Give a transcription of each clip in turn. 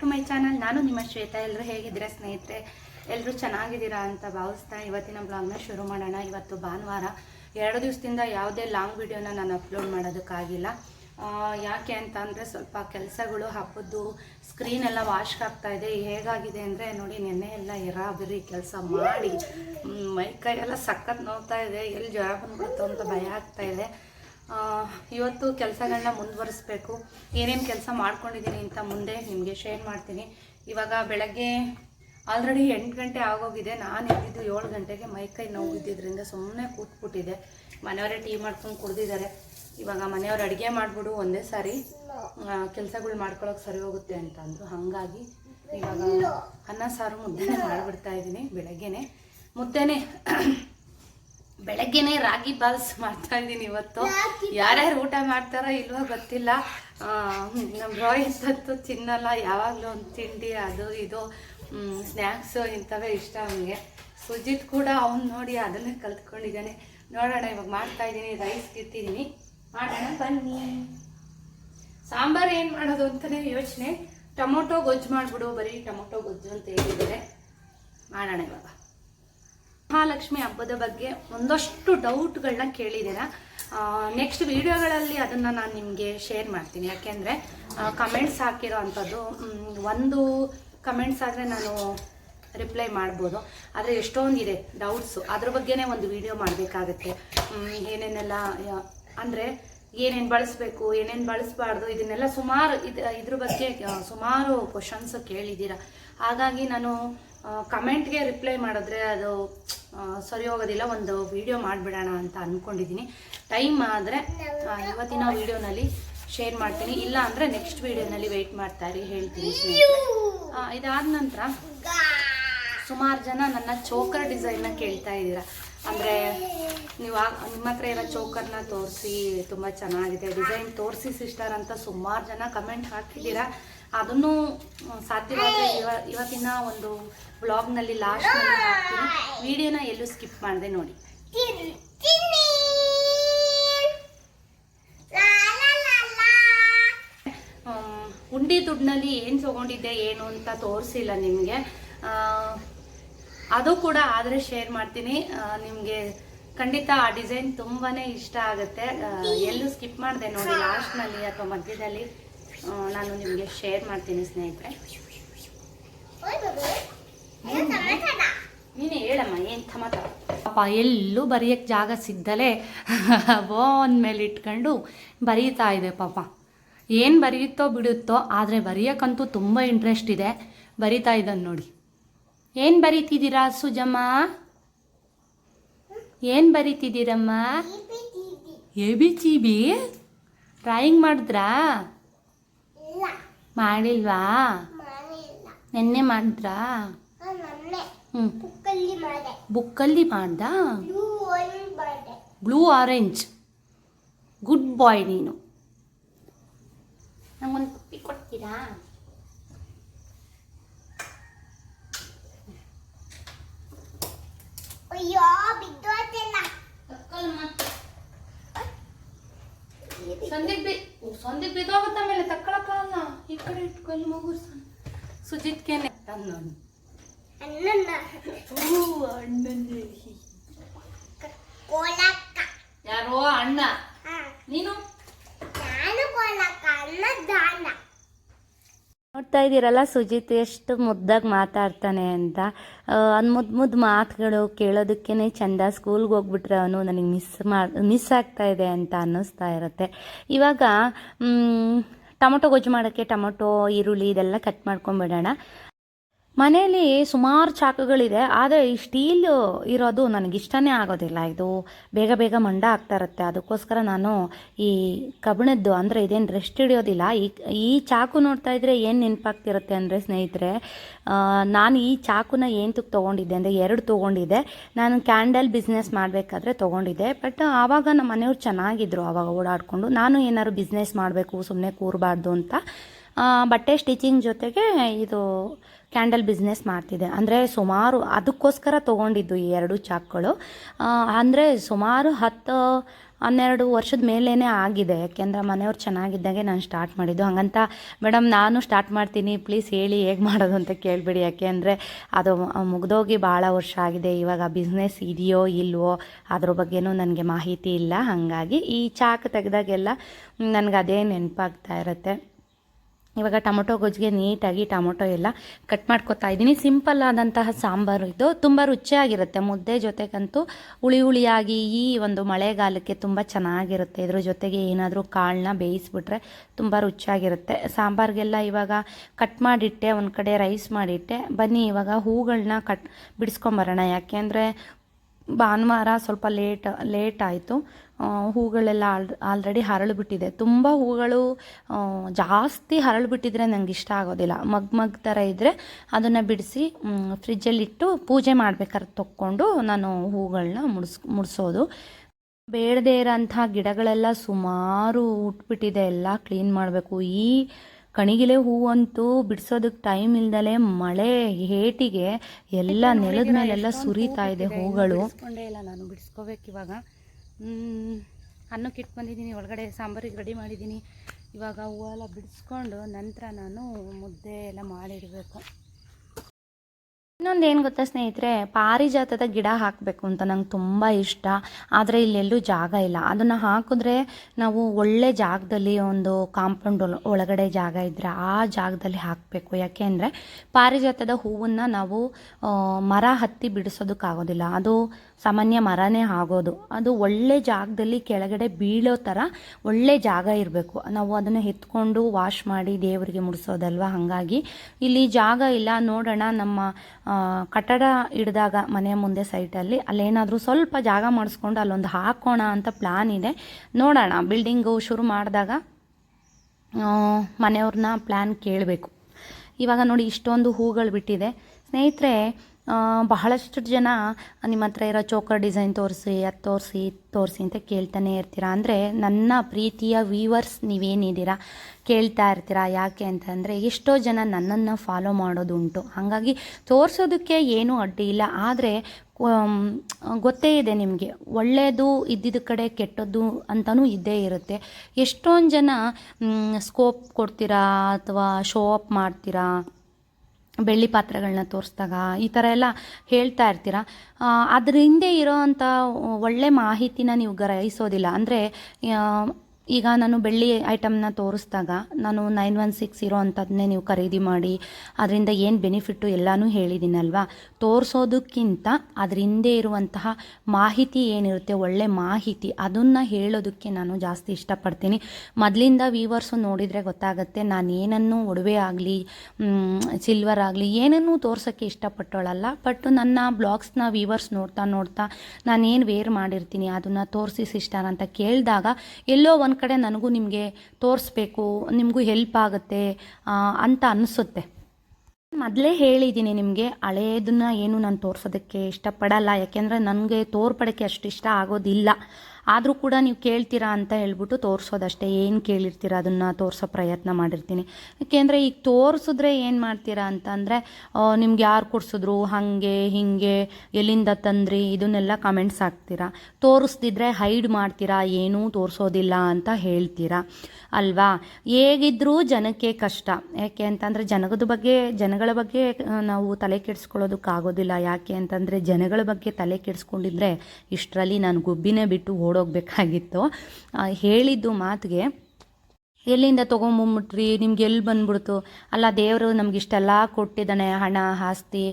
To my channel ನಾನು ನಿಮ್ಮ ಶ್ವೇತಾ. ಎಲ್ಲರೂ ಹೇಗಿದ್ದೀರಾ ಸ್ನೇಹಿತರೆ? ಎಲ್ಲರೂ ಚೆನ್ನಾಗಿದ್ದೀರಾ ಅಂತ ಭಾವಿಸ್ತಾ ಇವತ್ತಿನ ಬ್ಲಾಗ್ನ ಶುರು ಮಾಡೋಣ. ಇವತ್ತು ಭಾನುವಾರ. ಎರಡು ದಿವಸದಿಂದ ಯಾವುದೇ ಲಾಂಗ್ ವಿಡಿಯೋನ ನಾನು ಅಪ್ಲೋಡ್ ಮಾಡೋದಕ್ಕಾಗಿಲ್ಲ. ಯಾಕೆ ಅಂತ ಅಂದರೆ ಸ್ವಲ್ಪ ಕೆಲಸಗಳು, ಹಬ್ಬದ್ದು ಸ್ಕ್ರೀನ್ ಎಲ್ಲ ವಾಶ್ ಆಗ್ತಾ ಇದೆ. ಹೇಗಾಗಿದೆ ಅಂದರೆ ನೋಡಿ, ನೆನ್ನೆ ಎಲ್ಲ ಎರಾಬಿರಿ ಕೆಲಸ ಮಾಡಿ ಮೈ ಕೈ ಎಲ್ಲ ಸಖತ್ ನೋಡ್ತಾ ಇದೆ. ಎಲ್ಲಿ ಜ್ವರ ಬಂದ್ಬಿಡುತ್ತೋ ಅಂತ ಭಯ ಆಗ್ತಾ ಇದೆ. ಇವತ್ತು ಕೆಲಸಗಳನ್ನ ಮುಂದುವರಿಸ್ಬೇಕು. ಏನೇನು ಕೆಲಸ ಮಾಡ್ಕೊಂಡಿದ್ದೀನಿ ಅಂತ ಮುಂದೆ ನಿಮಗೆ ಶೇರ್ ಮಾಡ್ತೀನಿ. ಇವಾಗ ಬೆಳಗ್ಗೆ ಆಲ್ರೆಡಿ ಎಂಟು ಗಂಟೆ ಆಗೋಗಿದೆ. ನಾನು ಎದ್ದಿದ್ದು ಏಳು ಗಂಟೆಗೆ ಮೈಕೈ ನೋವು ಇದ್ದಿದ್ದರಿಂದ ಸುಮ್ಮನೆ ಕೂತ್ಬಿಟ್ಟಿದೆ. ಮನೆಯವರೇ ಟೀ ಮಾಡ್ಕೊಂಡು ಕುಡ್ದಿದ್ದಾರೆ. ಇವಾಗ ಮನೆಯವ್ರು ಅಡುಗೆ ಮಾಡಿಬಿಡು, ಒಂದೇ ಸಾರಿ ಕೆಲಸಗಳು ಮಾಡ್ಕೊಳಕ್ಕೆ ಸರಿ ಹೋಗುತ್ತೆ ಅಂತ ಅಂದರು. ಹಾಗಾಗಿ ಇವಾಗ ಅನ್ನ, ಸಾರು, ಮುದ್ದೆನೇ ಮಾಡಿಬಿಡ್ತಾ ಇದ್ದೀನಿ ಬೆಳಗ್ಗೆನೇ. ಮುದ್ದೆನೇ ಬೆಳಗ್ಗೆನೆ ರಾಗಿ ಬಾಲ್ಸ್ ಮಾಡ್ತಾ ಇದ್ದೀನಿ ಇವತ್ತು. ಯಾರ್ಯಾರು ಊಟ ಮಾಡ್ತಾರೋ ಇಲ್ವೋ ಗೊತ್ತಿಲ್ಲ. ನಮ್ಮ ರಾಯಿಸ್ ಅಂತೂ ತಿನ್ನಲ್ಲ. ಯಾವಾಗಲೂ ಒಂದು ತಿಂಡಿ ಅದು ಇದು ಸ್ನ್ಯಾಕ್ಸು ಇಂಥವೇ ಇಷ್ಟ ಅವನಿಗೆ. ಸುಜಿತ್ ಕೂಡ ಅವ್ನು ನೋಡಿ ಅದನ್ನೇ ಕಲ್ತ್ಕೊಂಡಿದ್ದಾನೆ. ನೋಡೋಣ ಇವಾಗ ಮಾಡ್ತಾ ಇದ್ದೀನಿ ರೈಸ್ ಇಟ್ಟಿದ್ದೀನಿ ಮಾಡೋಣ ಬನ್ನಿ. ಸಾಂಬಾರು ಏನು ಮಾಡೋದು ಅಂತಲೇ ಯೋಚನೆ. ಟೊಮೊಟೊ ಗೊಜ್ಜು ಮಾಡಿಬಿಡು ಬರೀ ಟೊಮೊಟೊ ಗೊಜ್ಜು ಅಂತ ಹೇಳಿದ್ದಾರೆ. ಮಾಡೋಣ ಇವಾಗ. ಮಹಾಲಕ್ಷ್ಮಿ ಹಬ್ಬದ ಬಗ್ಗೆ ಒಂದಷ್ಟು ಡೌಟ್ಗಳನ್ನ ಕೇಳಿದ್ದೀರಾ? ನೆಕ್ಸ್ಟ್ ವಿಡಿಯೋಗಳಲ್ಲಿ ಅದನ್ನು ನಾನು ನಿಮಗೆ ಶೇರ್ ಮಾಡ್ತೀನಿ. ಯಾಕೆಂದರೆ ಕಮೆಂಟ್ಸ್ ಹಾಕಿರೋ ಅಂಥದ್ದು ಒಂದು ಕಮೆಂಟ್ಸ್ ಆದರೆ ನಾನು ರಿಪ್ಲೈ ಮಾಡ್ಬೋದು. ಆದರೆ ಎಷ್ಟೊಂದಿದೆ ಡೌಟ್ಸು ಅದ್ರ ಬಗ್ಗೆನೇ ಒಂದು ವಿಡಿಯೋ ಮಾಡಬೇಕಾಗತ್ತೆ. ಏನೇನೆಲ್ಲ ಅಂದರೆ ಏನೇನು ಬಳಸಬೇಕು, ಏನೇನು ಬಳಸಬಾರ್ದು, ಇದನ್ನೆಲ್ಲ ಸುಮಾರು ಇದು, ಇದ್ರ ಬಗ್ಗೆ ಸುಮಾರು ಕ್ವಶನ್ಸ್ ಕೇಳಿದ್ದೀರಾ? ಹಾಗಾಗಿ ನಾನು ಕಮೆಂಟ್ಗೆ ರಿಪ್ಲೈ ಮಾಡಿದ್ರೆ ಅದು ಸರಿ ಹೋಗೋದಿಲ್ಲ, ಒಂದು ವಿಡಿಯೋ ಮಾಡಿಬಿಡೋಣ ಅಂತ ಅಂದ್ಕೊಂಡಿದ್ದೀನಿ ಟೈಮ್ ಆದರೆ ಇವತ್ತಿನ ವಿಡಿಯೋನಲ್ಲಿ ಶೇರ್ ಮಾಡ್ತೀನಿ. ಇಲ್ಲ ಅಂದರೆ ನೆಕ್ಸ್ಟ್ ವೀಡಿಯೋನಲ್ಲಿ ವೆಯ್ಟ್ ಮಾಡ್ತಾರೆ ಹೇಳ್ತೀನಿ ಇದಾದ ನಂತರ ಸುಮಾರು ಜನ ನನ್ನ ಚೋಕರ್ ಡಿಸೈನ್ನ ಕೇಳ್ತಾ ಇದ್ದೀರಾ. ಅಂದರೆ ನೀವು ನಿಮ್ಮ ಹತ್ರ ಇರೋ ಚೌಕರ್ನ ತೋರಿಸಿ, ತುಂಬ ಚೆನ್ನಾಗಿದೆ ಡಿಸೈನ್ ತೋರಿಸಿ ಸಿಸ್ಟರ್ ಅಂತ ಸುಮಾರು ಜನ ಕಮೆಂಟ್ ಹಾಕಿದ್ದೀರಾ. ಅದನ್ನು ಸಾಧ್ಯವಾದ್ರೆ ಸಾಧ್ಯವಾದರೆ ಇವ ಇವತ್ತಿನ ಒಂದು ಬ್ಲಾಗ್ನಲ್ಲಿ ಲಾಸ್ಟ್ನಲ್ಲಿ ಹಾಕ್ತೀನಿ. ವಿಡಿಯೋನ ಎಲ್ಲೂ ಸ್ಕಿಪ್ ಮಾಡಿದೆ ನೋಡಿ. ಉಂಡಿ ದುಡ್ಡಿನಲ್ಲಿ ಏನು ತೊಗೊಂಡಿದ್ದೆ, ಏನು ಅಂತ ತೋರಿಸಿಲ್ಲ ನಿಮಗೆ. ಅದು ಕೂಡ ಆದರೆ ಶೇರ್ ಮಾಡ್ತೀನಿ. ನಿಮಗೆ ಖಂಡಿತ ಆ ಡಿಸೈನ್ ತುಂಬಾ ಇಷ್ಟ ಆಗುತ್ತೆ. ಎಲ್ಲೂ ಸ್ಕಿಪ್ ಮಾಡಿದೆ ನೋಡಿ ಲಾಸ್ಟ್ನಲ್ಲಿ ಅಥವಾ ಮಧ್ಯದಲ್ಲಿ. ನಾನು ನಿಮಗೆ ಶೇರ್ ಮಾಡ್ತೀನಿ ಸ್ನೇಹಿತರೆ. ನೀನೇ ಹೇಳಮ್ಮ, ಏನು ಥಮತ ಪಾಪ ಎಲ್ಲೂ ಬರೆಯೋಕ್ಕೆ ಜಾಗ ಸಿಗ್ದಲೇ ಬೋನ್ ಮೇಲೆ ಇಟ್ಕೊಂಡು ಬರೀತಾ ಇದೆ ಪಾಪ. ಏನು ಬರೆಯುತ್ತೋ ಬಿಡುತ್ತೋ, ಆದರೆ ಬರೆಯೋಕ್ಕಂತೂ ತುಂಬ ಇಂಟ್ರೆಸ್ಟ್ ಇದೆ. ಬರಿತಾ ಇದ್ದಾನೆ ನೋಡಿ. ಏನು ಬರೀತಿದ್ದೀರಾ ಸುಜಮ್ಮ? ಏನು ಬರೀತಿದ್ದೀರಮ್ಮ? A B C B? Drawing ಮಾಡಿದ್ರಾ? ಮಾಡಿಲ್ವಾ? ನೆನ್ನೆ ಮಾಡಿದ್ರಾ? ಹ್ಞೂ ಬುಕ್ಕಲ್ಲಿ ಮಾಡ್ದಾ. ಬ್ಲೂ ಆರೆಂಜ್ ಗುಡ್ ಬಾಯ್ ನೀನು. ನಂಗೊಂದು ಕೊಡ್ತೀರಾ? ಅಯ್ಯೋ ಬಿದ್ದೋಯ್ತಲ್ಲ ಸಂದೀಪ್ ಬಿ ಸಂದೀಪ್ ಬಿದ್ದೋಗುತ್ತೆ ಆಮೇಲೆ ತಕ್ಕೊಳಕ್ಕಾಗಲ್ಲ ಈ ಕಡೆ ಇಟ್ಕೊಂಡು ಮಗು ಸುಜಿತ್ಗೆನೆ ಅನ್ನೋನು ಅಣ್ಣನ. ಅಣ್ಣನೇ. ಕೋಲಕ್ಕ. ಯಾರೋ ಅಣ್ಣ. ನೀನು? ನಾನು ಕೋಲಕ್ಕ ಅಣ್ಣ ದಾನ. ನೋಡ್ತಾ ಇದ್ದೀರಲ್ಲ, ಸುಜಿತ್ ಎಷ್ಟು ಮುದ್ದಾಗಿ ಮಾತಾಡ್ತಾನೆ ಅಂತ. ಅದು ಮುದ್ದು ಮುದ್ದು ಮಾತುಗಳು ಕೇಳೋದಕ್ಕೇ ಚಂದ ಸ್ಕೂಲ್ಗೆ ಹೋಗ್ಬಿಟ್ರೆ ಅವನು ನನಗೆ ಮಿಸ್ ಮಾಡಿ ಮಿಸ್ ಆಗ್ತಾ ಇದೆ ಅಂತ ಅನ್ನಿಸ್ತಾ ಇರುತ್ತೆ. ಇವಾಗ ಟೊಮೊಟೊ ಗೊಜ್ಜು ಮಾಡೋಕ್ಕೆ ಟೊಮೊಟೊ, ಈರುಳ್ಳಿ ಇದೆಲ್ಲ ಕಟ್ ಮಾಡ್ಕೊಂಬಿಡೋಣ ಮನೆಯಲ್ಲಿ ಸುಮಾರು ಚಾಕುಗಳಿದೆ, ಆದರೆ ಈ ಸ್ಟೀಲ್ ಇರೋದು ನನಗಿಷ್ಟನೇ ಆಗೋದಿಲ್ಲ. ಇದು ಬೇಗ ಬೇಗ ಮಂಡ ಆಗ್ತಾ ಇರುತ್ತೆ. ಅದಕ್ಕೋಸ್ಕರ ನಾನು ಈ ಕಬ್ಬಿಣದ್ದು, ಅಂದರೆ ಇದೇನು ರೆಸ್ಟ್ ಹಿಡಿಯೋದಿಲ್ಲ. ಈ ಈ ಚಾಕು ನೋಡ್ತಾ ಇದ್ರೆ ಏನು ನೆನಪಾಗ್ತಿರುತ್ತೆ ಅಂದರೆ ಸ್ನೇಹಿತರೆ ನಾನು ಈ ಚಾಕುನ ಏಂತಕ್ಕೆ ತೊಗೊಂಡಿದ್ದೆ ಅಂದರೆ ಎರಡು ತೊಗೊಂಡಿದ್ದೆ. ನಾನು ಕ್ಯಾಂಡಲ್ ಬಿಸ್ನೆಸ್ ಮಾಡಬೇಕಾದ್ರೆ ತೊಗೊಂಡಿದ್ದೆ. ಬಟ್ ಆವಾಗ ನಮ್ಮ ಮನೆಯವ್ರು ಚೆನ್ನಾಗಿದ್ರು ಆವಾಗ ಓಡಾಡಿಕೊಂಡು. ನಾನು ಏನಾದ್ರು ಬಿಸ್ನೆಸ್ ಮಾಡಬೇಕು ಸುಮ್ಮನೆ ಕೂರಬಾರ್ದು ಅಂತ. ಬಟ್ಟೆ ಸ್ಟಿಚಿಂಗ್ ಜೊತೆಗೆ ಇದು ಕ್ಯಾಂಡಲ್ ಬಿಸ್ನೆಸ್ ಮಾಡ್ತಿದ್ದೆ ಅಂದರೆ ಸುಮಾರು ಅದಕ್ಕೋಸ್ಕರ ತೊಗೊಂಡಿದ್ದು ಈ ಎರಡು ಚಾಕ್ಗಳು. ಅಂದರೆ ಸುಮಾರು ಹತ್ತು, ಹನ್ನೆರಡು ವರ್ಷದ ಮೇಲೇ ಆಗಿದೆ. ಯಾಕೆಂದ್ರೆ ಮನೆಯವ್ರು ಚೆನ್ನಾಗಿದ್ದಾಗೆ ನಾನು ಸ್ಟಾರ್ಟ್ ಮಾಡಿದ್ದು. ಹಾಗಂತ, ಮೇಡಮ್, ನಾನು ಸ್ಟಾರ್ಟ್ ಮಾಡ್ತೀನಿ. ಪ್ಲೀಸ್ ಹೇಳಿ ಹೇಗೆ ಮಾಡೋದು ಅಂತ ಕೇಳಿಬಿಡಿ. ಯಾಕೆ ಅಂದರೆ ಅದು ಮುಗ್ದೋಗಿ ಭಾಳ ವರ್ಷ ಆಗಿದೆ. ಇವಾಗ ಬಿಸ್ನೆಸ್ ಇದೆಯೋ ಇಲ್ವೋ ಅದ್ರ ಬಗ್ಗೆನೂ ನನಗೆ ಮಾಹಿತಿ ಇಲ್ಲ. ಹಾಗಾಗಿ ಈ ಚಾಕ್ ತೆಗೆದಾಗೆಲ್ಲ ನನಗೆ ಅದೇ ನೆನಪಾಗ್ತಾ ಇರುತ್ತೆ. ಇವಾಗ ಟೊಮೊಟೊ ಗೊಜ್ಜಿಗೆ ನೀಟಾಗಿ ಟೊಮೊಟೊ ಎಲ್ಲ ಕಟ್ ಮಾಡ್ಕೊತಾ ಇದ್ದೀನಿ. ಸಿಂಪಲ್ ಆದಂತಹ ಸಾಂಬಾರು ಇದು. ತುಂಬ ರುಚಿಯಾಗಿರುತ್ತೆ. ಮುದ್ದೆ ಜೊತೆಗಂತೂ ಹುಳಿ ಹುಳಿಯಾಗಿ ಈ ಒಂದು ಮಳೆಗಾಲಕ್ಕೆ ತುಂಬ ಚೆನ್ನಾಗಿರುತ್ತೆ. ಇದ್ರ ಜೊತೆಗೆ ಏನಾದರೂ ಕಾಳನ್ನ ಬೇಯಿಸ್ಬಿಟ್ರೆ ತುಂಬ ರುಚಿಯಾಗಿರುತ್ತೆ. ಸಾಂಬಾರಿಗೆಲ್ಲ ಇವಾಗ ಕಟ್ ಮಾಡಿಟ್ಟೆ, ಒಂದು ಕಡೆ ರೈಸ್ ಮಾಡಿಟ್ಟೆ. ಬನ್ನಿ, ಇವಾಗ ಹೂಗಳನ್ನ ಕಟ್ ಬಿಡಿಸ್ಕೊಂಬರೋಣ. ಯಾಕೆಂದರೆ ಭಾನುವಾರ ಸ್ವಲ್ಪ ಲೇಟ್ ಲೇಟ್ ಆಯಿತು. ಹೂಗಳೆಲ್ಲ ಆಲ್ ಆಲ್ರೆಡಿ ಹರಳುಬಿಟ್ಟಿದೆ. ತುಂಬ ಹೂಗಳು ಜಾಸ್ತಿ ಹರಳುಬಿಟ್ಟಿದ್ರೆ ನಂಗೆ ಇಷ್ಟ ಆಗೋದಿಲ್ಲ. ಮಗ್ ಮಗ್ ಥರ ಇದ್ದರೆ ಅದನ್ನು ಬಿಡಿಸಿ ಫ್ರಿಜ್ಜಲ್ಲಿಟ್ಟು ಪೂಜೆ ಮಾಡ್ಬೇಕಾದ್ರೆ ತೊಕ್ಕೊಂಡು ನಾನು ಹೂಗಳನ್ನ ಮುಡ್ಸ್ ಮುಡಿಸೋದು. ಬೇಡದೇ ಇರೋಂಥ ಗಿಡಗಳೆಲ್ಲ ಸುಮಾರು ಉಟ್ಬಿಟ್ಟಿದೆ ಎಲ್ಲ ಕ್ಲೀನ್ ಮಾಡಬೇಕು. ಈ ಕಣಿಗಿಲೆ ಹೂವಂತೂ ಬಿಡಿಸೋದಕ್ಕೆ ಟೈಮ್ ಇಲ್ದಲೆ ಮಳೆ ಹೇಟಿಗೆ ಎಲ್ಲ ನೆಲದ ಮೇಲೆಲ್ಲ ಸುರಿತಾ ಇದೆ ಹೂಗಳು. ಇಲ್ಲ ನಾನು. ಬಿಡಿಸ್ಕೋಬೇಕು ಇವಾಗ. ಅನ್ನಕ್ಕೆ ಇಟ್ಟು ಬಂದಿದ್ದೀನಿ, ಒಳಗಡೆ ಸಾಂಬಾರಿಗೆ ರೆಡಿ ಮಾಡಿದ್ದೀನಿ. ಇವಾಗ ಹೂವೆಲ್ಲ ಬಿಡಿಸ್ಕೊಂಡು ನಂತರ ನಾನು ಮುದ್ದೆ ಎಲ್ಲ ಮಾಡಿಡಬೇಕು. ಇನ್ನೊಂದು ಏನು ಗೊತ್ತಾ ಸ್ನೇಹಿತರೆ, ಪಾರಿಜಾತದ ಗಿಡ ಹಾಕಬೇಕು ಅಂತ ನಂಗೆ ತುಂಬ ಇಷ್ಟ. ಆದರೆ ಇಲ್ಲೆಲ್ಲೂ ಜಾಗ ಇಲ್ಲ. ಅದನ್ನು ಹಾಕಿದ್ರೆ ನಾವು ಒಳ್ಳೆ ಜಾಗದಲ್ಲಿ ಒಂದು ಕಾಂಪೌಂಡ್ ಒಳಗಡೆ ಜಾಗ ಇದ್ದರೆ ಆ ಜಾಗದಲ್ಲಿ ಹಾಕಬೇಕು. ಯಾಕೆ ಅಂದರೆ ಪಾರಿಜಾತದ ಹೂವನ್ನು ನಾವು ಮರ ಹತ್ತಿ ಬಿಡಿಸೋದಕ್ಕಾಗೋದಿಲ್ಲ. ಅದು ಸಾಮಾನ್ಯ ಮರನೇ ಆಗೋದು. ಅದು ಒಳ್ಳೆ ಜಾಗದಲ್ಲಿ ಕೆಳಗಡೆ ಬೀಳೋ ಥರ ಒಳ್ಳೆ ಜಾಗ ಇರಬೇಕು. ನಾವು ಅದನ್ನು ಎತ್ಕೊಂಡು ವಾಶ್ ಮಾಡಿ ದೇವರಿಗೆ ಮುಡಿಸೋದಲ್ವ? ಹಾಗಾಗಿ ಇಲ್ಲಿ ಜಾಗ ಇಲ್ಲ. ನೋಡೋಣ ನಮ್ಮ ಕಟ್ಟಡ ಹಿಡಿದಾಗ ಮನೆಯ ಮುಂದೆ ಸೈಟಲ್ಲಿ ಅಲ್ಲೇನಾದರೂ ಸ್ವಲ್ಪ ಜಾಗ ಮಾಡಿಸ್ಕೊಂಡು ಅಲ್ಲೊಂದು ಹಾಕೋಣ ಅಂತ ಪ್ಲ್ಯಾನ್ ಇದೆ. ನೋಡೋಣ. ಬಿಲ್ಡಿಂಗು ಶುರು ಮಾಡಿದಾಗ ಮನೆಯವ್ರನ್ನ ಪ್ಲ್ಯಾನ್ ಕೇಳಬೇಕು. ಇವಾಗ ನೋಡಿ ಇಷ್ಟೊಂದು ಹೂಗಳು ಬಿಟ್ಟಿದೆ. ಸ್ನೇಹಿತರೆ ಬಹಳಷ್ಟು ಜನ ನಿಮ್ಮ ಹತ್ರ ಇರೋ ಚೋಕರ್ ಡಿಸೈನ್ ತೋರಿಸಿ, ಅದು ತೋರಿಸಿ ತೋರಿಸಿ ಅಂತ ಕೇಳ್ತಾನೆ ಇರ್ತೀರಾ? ಅಂದರೆ ನನ್ನ ಪ್ರೀತಿಯ ವೀವರ್ಸ್ ನೀವೇನಿದ್ದೀರಾ ಕೇಳ್ತಾ ಇರ್ತೀರಾ? ಯಾಕೆ ಅಂತಂದರೆ ಎಷ್ಟೋ ಜನ ನನ್ನನ್ನು ಫಾಲೋ ಮಾಡೋದುಂಟು ಹಾಗಾಗಿ ತೋರಿಸೋದಕ್ಕೆ ಏನೂ ಅಡ್ಡಿ ಇಲ್ಲ. ಆದರೆ ಗೊತ್ತೇ ಇದೆ ನಿಮಗೆ. ಒಳ್ಳೆಯದು ಇದ್ದಿದ್ದ ಕಡೆ ಕೆಟ್ಟದ್ದು ಅಂತಲೂ ಇದ್ದೇ ಇರುತ್ತೆ. ಎಷ್ಟೊಂದು ಜನ ಸ್ಕೋಪ್ ಕೊಡ್ತೀರಾ ಅಥವಾ ಶೋ ಅಪ್ ಮಾಡ್ತೀರಾ? ಬೆಳ್ಳಿ ಪಾತ್ರೆಗಳನ್ನ ತೋರಿಸಿದಾಗ ಈ ಥರ ಎಲ್ಲ ಹೇಳ್ತಾ ಇರ್ತೀರ? ಅದ್ರ ಹಿಂದೆ ಇರೋ ಅಂಥ ಒಳ್ಳೆ ಮಾಹಿತಿನ ನೀವು ಗ್ರಹಿಸೋದಿಲ್ಲ. ಅಂದರೆ ಈಗ ನಾನು ಬೆಳ್ಳಿ ಐಟಮ್ನ ತೋರಿಸಿದಾಗ ನಾನು ನೈನ್ ಒನ್ ಸಿಕ್ಸ್ ಇರೋ ಅಂಥದ್ದನ್ನೇ ನೀವು ಖರೀದಿ ಮಾಡಿ, ಅದರಿಂದ ಏನು ಬೆನಿಫಿಟ್ಟು ಎಲ್ಲನೂ ಹೇಳಿದ್ದೀನಲ್ವಾ ತೋರಿಸೋದಕ್ಕಿಂತ ಅದ್ರ ಹಿಂದೆ ಇರುವಂತಹ ಮಾಹಿತಿ ಏನಿರುತ್ತೆ, ಒಳ್ಳೆ ಮಾಹಿತಿ ಅದನ್ನು ಹೇಳೋದಕ್ಕೆ ನಾನು ಜಾಸ್ತಿ ಇಷ್ಟಪಡ್ತೀನಿ. ಮೊದಲಿಂದ ವೀವರ್ಸು ನೋಡಿದರೆ ಗೊತ್ತಾಗುತ್ತೆ, ನಾನು ಏನನ್ನು ಒಡವೆ ಆಗಲಿ ಸಿಲ್ವರ್ ಆಗಲಿ, ಏನನ್ನೂ ತೋರ್ಸೋಕ್ಕೆ ಇಷ್ಟಪಟ್ಟೋಳಲ್ಲ. ಬಟ್ ನನ್ನ ಬ್ಲಾಗ್ಸ್ನ ವೀವರ್ಸ್ ನೋಡ್ತಾ ನೋಡ್ತಾ ನಾನೇನು ವೇರ್ ಮಾಡಿರ್ತೀನಿ, ಅದನ್ನು ತೋರಿಸಿ ಸಿಸ್ಟರ್ ಅಂತ ಕೇಳಿದಾಗ ಎಲ್ಲೋ ಒಂದು ಕಡೆ ನನಗೂ ನಿಮಗೆ ತೋರಿಸ್ಬೇಕು, ನಿಮಗೂ ಹೆಲ್ಪ್ ಆಗುತ್ತೆ ಅಂತ ಅನಿಸುತ್ತೆ. ಮೊದಲೇ ಹೇಳಿದ್ದೀನಿ ನಿಮಗೆ, ಹಳೇದನ್ನ ಏನು ನಾನು ತೋರಿಸೋದಕ್ಕೆ ಇಷ್ಟಪಡಲ್ಲ, ಯಾಕೆಂದರೆ ನನಗೆ ತೋರ್ಪಡೋಕ್ಕೆ ಅಷ್ಟು ಇಷ್ಟ ಆಗೋದಿಲ್ಲ. ಆದರೂ ಕೂಡ ನೀವು ಕೇಳ್ತೀರಾ ಅಂತ ಹೇಳ್ಬಿಟ್ಟು ತೋರಿಸೋದಷ್ಟೇ. ಏನು ಕೇಳಿರ್ತೀರ? ಅದನ್ನು ತೋರಿಸೋ ಪ್ರಯತ್ನ ಮಾಡಿರ್ತೀನಿ. ಯಾಕೆಂದರೆ ಈಗ ತೋರಿಸಿದ್ರೆ ಏನು ಮಾಡ್ತೀರಾ ಅಂತಂದರೆ ನಿಮ್ಗೆ ಯಾರು ಕೊಡಿಸಿದ್ರು? ಹಾಗೆ, ಹೀಗೆ, ಎಲ್ಲಿಂದ ತಂದ್ರಿ? ಇದನ್ನೆಲ್ಲ ಕಮೆಂಟ್ಸ್ ಹಾಕ್ತೀರಾ. ತೋರಿಸ್ದಿದ್ರೆ ಹೈಡ್ ಮಾಡ್ತೀರಾ? ಏನೂ ತೋರಿಸೋದಿಲ್ಲ ಅಂತ ಹೇಳ್ತೀರಾ. ಅಲ್ವಾ? ಹೇಗಿದ್ರೂ ಜನಕ್ಕೆ ಕಷ್ಟ. ಯಾಕೆ ಅಂತಂದರೆ ಜನಗದ ಬಗ್ಗೆ, ಜನಗಳ ಬಗ್ಗೆ ನಾವು ತಲೆ ಕೆಡಿಸ್ಕೊಳ್ಳೋದಕ್ಕಾಗೋದಿಲ್ಲ. ಯಾಕೆ ಅಂತಂದರೆ ಜನಗಳ ಬಗ್ಗೆ ತಲೆ ಕೆಡಿಸ್ಕೊಂಡಿದ್ರೆ ಇಷ್ಟರಲ್ಲಿ ನಾನು ಗುಬ್ಬಿನೇ ಬಿಟ್ಟು ಓಡೋಗ್ಬೇಕಾಗಿತ್ತು ಹೇಳಿದ್ದು ಮಾತಿಗೆ, ಎಲ್ಲಿಂದ ತೊಗೊಂಬಂಬಿಟ್ರಿ ನಿಮ್ಗೆ ಎಲ್ಲಿ ಬಂದ್ಬಿಡ್ತು? ಅಲ್ಲ, ದೇವರು ನಮ್ಗೆ ಇಷ್ಟೆಲ್ಲ ಕೊಟ್ಟಿದ್ದಾನೆ, ಹಣ, ಆಸ್ತಿ.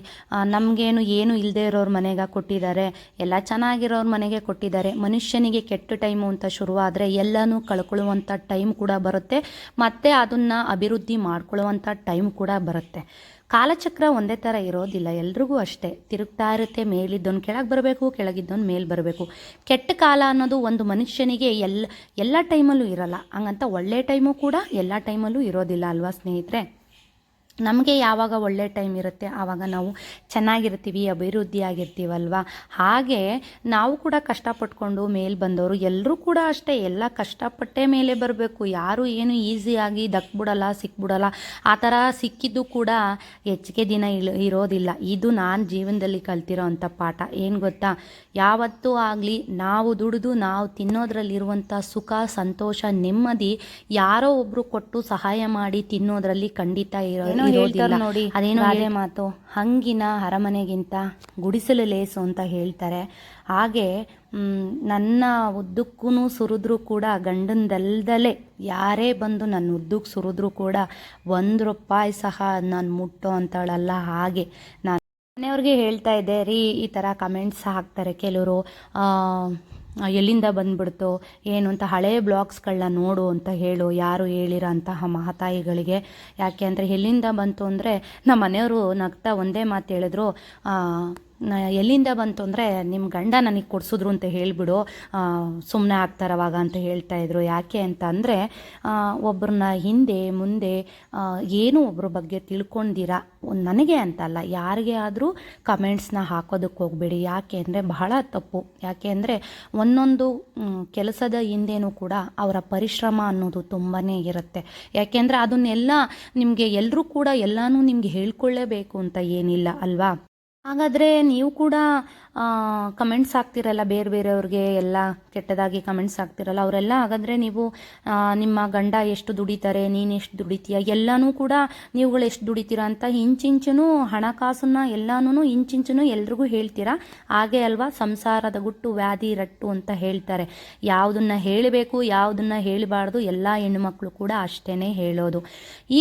ನಮಗೇನು ಏನು ಇಲ್ಲದೆ ಇರೋರ ಮನೆಗೆ ಕೊಟ್ಟಿದ್ದಾರೆ. ಎಲ್ಲ ಚೆನ್ನಾಗಿರೋರ ಮನೆಗೆ ಕೊಟ್ಟಿದ್ದಾರೆ. ಮನುಷ್ಯನಿಗೆ ಕೆಟ್ಟ ಟೈಮು ಅಂತ ಶುರುವಾದರೆ ಎಲ್ಲನೂ ಕಳ್ಕೊಳ್ಳುವಂಥ ಟೈಮ್ ಕೂಡ ಬರುತ್ತೆ. ಮತ್ತು ಅದನ್ನು ಅಭಿವೃದ್ಧಿ ಮಾಡ್ಕೊಳ್ಳುವಂಥ ಟೈಮ್ ಕೂಡ ಬರುತ್ತೆ. ಕಾಲಚಕ್ರ ಒಂದೇ ಥರ ಇರೋದಿಲ್ಲ, ಎಲ್ರಿಗೂ ಅಷ್ಟೇ. ತಿರುಗ್ತಾ ಇರುತ್ತೆ ಮೇಲಿದ್ದೊಂದು ಕೆಳಗೆ ಬರಬೇಕು ಕೆಳಗಿದ್ದೊಂದು ಮೇಲೆ ಬರಬೇಕು. ಕೆಟ್ಟ ಕಾಲ ಅನ್ನೋದು ಒಂದು ಮನುಷ್ಯನಿಗೆ ಎಲ್ಲ ಎಲ್ಲ ಟೈಮಲ್ಲೂ ಇರಲ್ಲ. ಹಂಗಂತ ಒಳ್ಳೆ ಟೈಮು ಕೂಡ ಎಲ್ಲ ಟೈಮಲ್ಲೂ ಇರೋದಿಲ್ಲ ಅಲ್ವಾ ಸ್ನೇಹಿತರೆ? ನಮಗೆ ಯಾವಾಗ ಒಳ್ಳೆ ಟೈಮ್ ಇರುತ್ತೆ, ಆವಾಗ ನಾವು ಚೆನ್ನಾಗಿರ್ತೀವಿ ಅಭಿವೃದ್ಧಿ ಆಗಿರ್ತೀವಲ್ವ ಹಾಗೆ ನಾವು ಕೂಡ ಕಷ್ಟಪಟ್ಕೊಂಡು ಮೇಲೆ ಬಂದವರು ಎಲ್ಲರೂ ಕೂಡ ಅಷ್ಟೇ, ಎಲ್ಲ ಕಷ್ಟಪಟ್ಟೇ ಮೇಲೆ ಬರಬೇಕು. ಯಾರು ಏನು ಈಸಿಯಾಗಿ ದಕ್ಬಿಡಲ್ಲ, ಸಿಕ್ಬಿಡಲ್ಲ, ಆ ಥರ ಸಿಕ್ಕಿದ್ದು ಕೂಡ ಹೆಚ್ಚಿಗೆ ದಿನ ಇರೋದಿಲ್ಲ. ಇದು ನಾನು ಜೀವನದಲ್ಲಿ ಕಲ್ತಿರೋ ಅಂಥ ಪಾಠ. ಏನು ಗೊತ್ತಾ? ಯಾವತ್ತೂ ಆಗಲಿ ನಾವು ದುಡಿದು, ನಾವು ತಿನ್ನೋದ್ರಲ್ಲಿರುವಂಥ ಸುಖ, ಸಂತೋಷ, ನೆಮ್ಮದಿ ಯಾರೋ ಒಬ್ಬರು ಕೊಟ್ಟು ಸಹಾಯ ಮಾಡಿ ತಿನ್ನೋದ್ರಲ್ಲಿ ಖಂಡಿತ ಇರೋ ಇರೋದಿಲ್ಲ. ನೋಡಿ ಅದೇನೋ ಅದೇ ಮಾತು ಹಂಗಿನ ಅರಮನೆಗಿಂತ ಗುಡಿಸಲು ಲೇಸು ಅಂತ ಹೇಳ್ತಾರೆ. ಹಾಗೆ ನನ್ನ ಉದ್ದಕ್ಕೂ ಸುರಿದ್ರು ಕೂಡ ಗಂಡಂದಲ್ದಲೇ ಯಾರೇ ಬಂದು ನನ್ನ ಉದ್ದಕ್ಕೆ ಸುರಿದ್ರು ಕೂಡ ಒಂದು ರೂಪಾಯಿ ಸಹ ನಾನು ಮುಟ್ಟೋ ಅಂತಾಳಲ್ಲ ಹಾಗೆ. ನಾನು ಮನೆಯವ್ರಿಗೆ ಹೇಳ್ತಾ ಇದ್ದೆ ರೀ ಈ ಥರ ಕಮೆಂಟ್ಸ್ ಹಾಕ್ತಾರೆ ಕೆಲವರು. ಎಲ್ಲಿಂದ ಬಂದ್ಬಿಡ್ತು, ಏನು ಅಂತ ಹಳೆ ಬ್ಲಾಗ್ಸ್ಗಳನ್ನ ನೋಡು ಅಂತ ಹೇಳು, ಯಾರು ಹೇಳಿರೋ ಅಂತಹ ಮಹಾತಾಯಿಗಳಿಗೆ. ಯಾಕೆ ಅಂದರೆ ಎಲ್ಲಿಂದ ಬಂತು ಅಂದರೆ ನಮ್ಮ ಮನೆಯವರು ನಗ್ತಾ ಒಂದೇ ಮಾತು ಹೇಳಿದ್ರು ಎಲ್ಲಿಂದ ಬಂತು ಅಂದರೆ ನಿಮ್ಮ ಗಂಡ ನನಗೆ ಕೊಡಿಸಿದ್ರು ಅಂತ ಹೇಳಿಬಿಡು. ಸುಮ್ಮನೆ ಆಗ್ತಾರವಾಗ ಅಂತ ಹೇಳ್ತಾ ಇದ್ರು. ಯಾಕೆ ಅಂತ ಅಂದರೆ ಒಬ್ಬರನ್ನ ಹಿಂದೆ, ಮುಂದೆ ಏನು ಒಬ್ಬರ ಬಗ್ಗೆ ತಿಳ್ಕೊಂಡಿರಾ? ನನಗೆ ಅಂತಲ್ಲ ಯಾರಿಗೆ ಆದರೂ ಕಮೆಂಟ್ಸ್ನ ಹಾಕೋದಕ್ಕೆ ಹೋಗಬೇಡಿ. ಯಾಕೆ ಅಂದರೆ ಬಹಳ ತಪ್ಪು. ಯಾಕೆ ಅಂದರೆ ಒಂದೊಂದು ಕೆಲಸದ ಹಿಂದೆನೂ ಕೂಡ ಅವರ ಪರಿಶ್ರಮ ಅನ್ನೋದು ತುಂಬಾ ಇರುತ್ತೆ. ಯಾಕೆಂದರೆ ಅದನ್ನೆಲ್ಲ ನಿಮಗೆ ಎಲ್ಲರೂ ಕೂಡ ಎಲ್ಲನೂ ನಿಮಗೆ ಹೇಳ್ಕೊಳ್ಳೇಬೇಕು ಅಂತ ಏನಿಲ್ಲ, ಅಲ್ವಾ? ಹಾಗಾದರೆ ನೀವು ಕೂಡ ಕಮೆಂಟ್ಸ್ ಹಾಕ್ತಿರಲ್ಲ ಬೇರೆ ಬೇರೆಯವ್ರಿಗೆ, ಎಲ್ಲ ಕೆಟ್ಟದಾಗಿ ಕಮೆಂಟ್ಸ್ ಹಾಕ್ತಿರಲ್ಲ, ಅವರೆಲ್ಲ ಹಾಗಾದರೆ ನೀವು ನಿಮ್ಮ ಗಂಡ ಎಷ್ಟು ದುಡಿತಾರೆ, ನೀನು ಎಷ್ಟು ದುಡಿತೀಯ, ಎಲ್ಲನೂ ಕೂಡ ನೀವುಗಳು ಎಷ್ಟು ದುಡಿತೀರಾ ಅಂತ ಇಂಚಿಂಚೂ ಹಣಕಾಸನ್ನ ಎಲ್ಲನೂ ಇಂಚಿಂಚೂ ಎಲ್ರಿಗೂ ಹೇಳ್ತೀರಾ? ಹಾಗೆ ಅಲ್ವಾ? ಸಂಸಾರದ ಗುಟ್ಟು, ವ್ಯಾಧಿ, ರಟ್ಟು ಅಂತ ಹೇಳ್ತಾರೆ. ಯಾವುದನ್ನ ಹೇಳಬೇಕು, ಯಾವುದನ್ನ ಹೇಳಬಾರ್ದು, ಎಲ್ಲ ಹೆಣ್ಣುಮಕ್ಕಳು ಕೂಡ ಅಷ್ಟೇ ಹೇಳೋದು.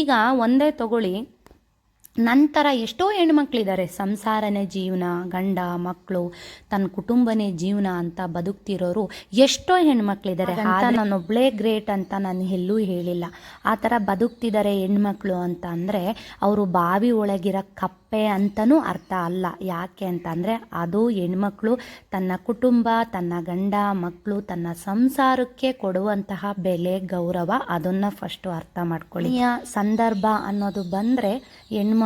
ಈಗ ಒಂದೇ ತಗೊಳ್ಳಿ ನಂತರ ಎಷ್ಟೋ ಹೆಣ್ಮಕ್ಳಿದ್ದಾರೆ. ಸಂಸಾರನೇ ಜೀವನ ಗಂಡ ಮಕ್ಕಳು ತನ್ನ ಕುಟುಂಬನೇ ಜೀವನ ಅಂತ ಬದುಕ್ತಿರೋರು ಎಷ್ಟೋ ಹೆಣ್ಮಕ್ಳಿದ್ದಾರೆ. ಅಂತ ನಾನೊಬ್ಳೇ ಗ್ರೇಟ್ ಅಂತ ನಾನು ಎಲ್ಲೂ ಹೇಳಿಲ್ಲ. ಆ ಥರ ಬದುಕ್ತಿದ್ದಾರೆ ಹೆಣ್ಮಕ್ಳು ಅಂತ ಅಂದರೆ ಅವರು ಬಾವಿ ಒಳಗಿರೋ ಕಪ್ಪೆ ಅಂತನೂ ಅರ್ಥ ಅಲ್ಲ. ಯಾಕೆ ಅಂತಂದರೆ ಅದು ಹೆಣ್ಮಕ್ಳು ತನ್ನ ಕುಟುಂಬ ತನ್ನ ಗಂಡ ಮಕ್ಕಳು ತನ್ನ ಸಂಸಾರಕ್ಕೆ ಕೊಡುವಂತಹ ಬೆಲೆ ಗೌರವ ಅದನ್ನು ಫಸ್ಟು ಅರ್ಥ ಮಾಡ್ಕೊಳ್ಳಿ. ಸಂದರ್ಭ ಅನ್ನೋದು ಬಂದರೆ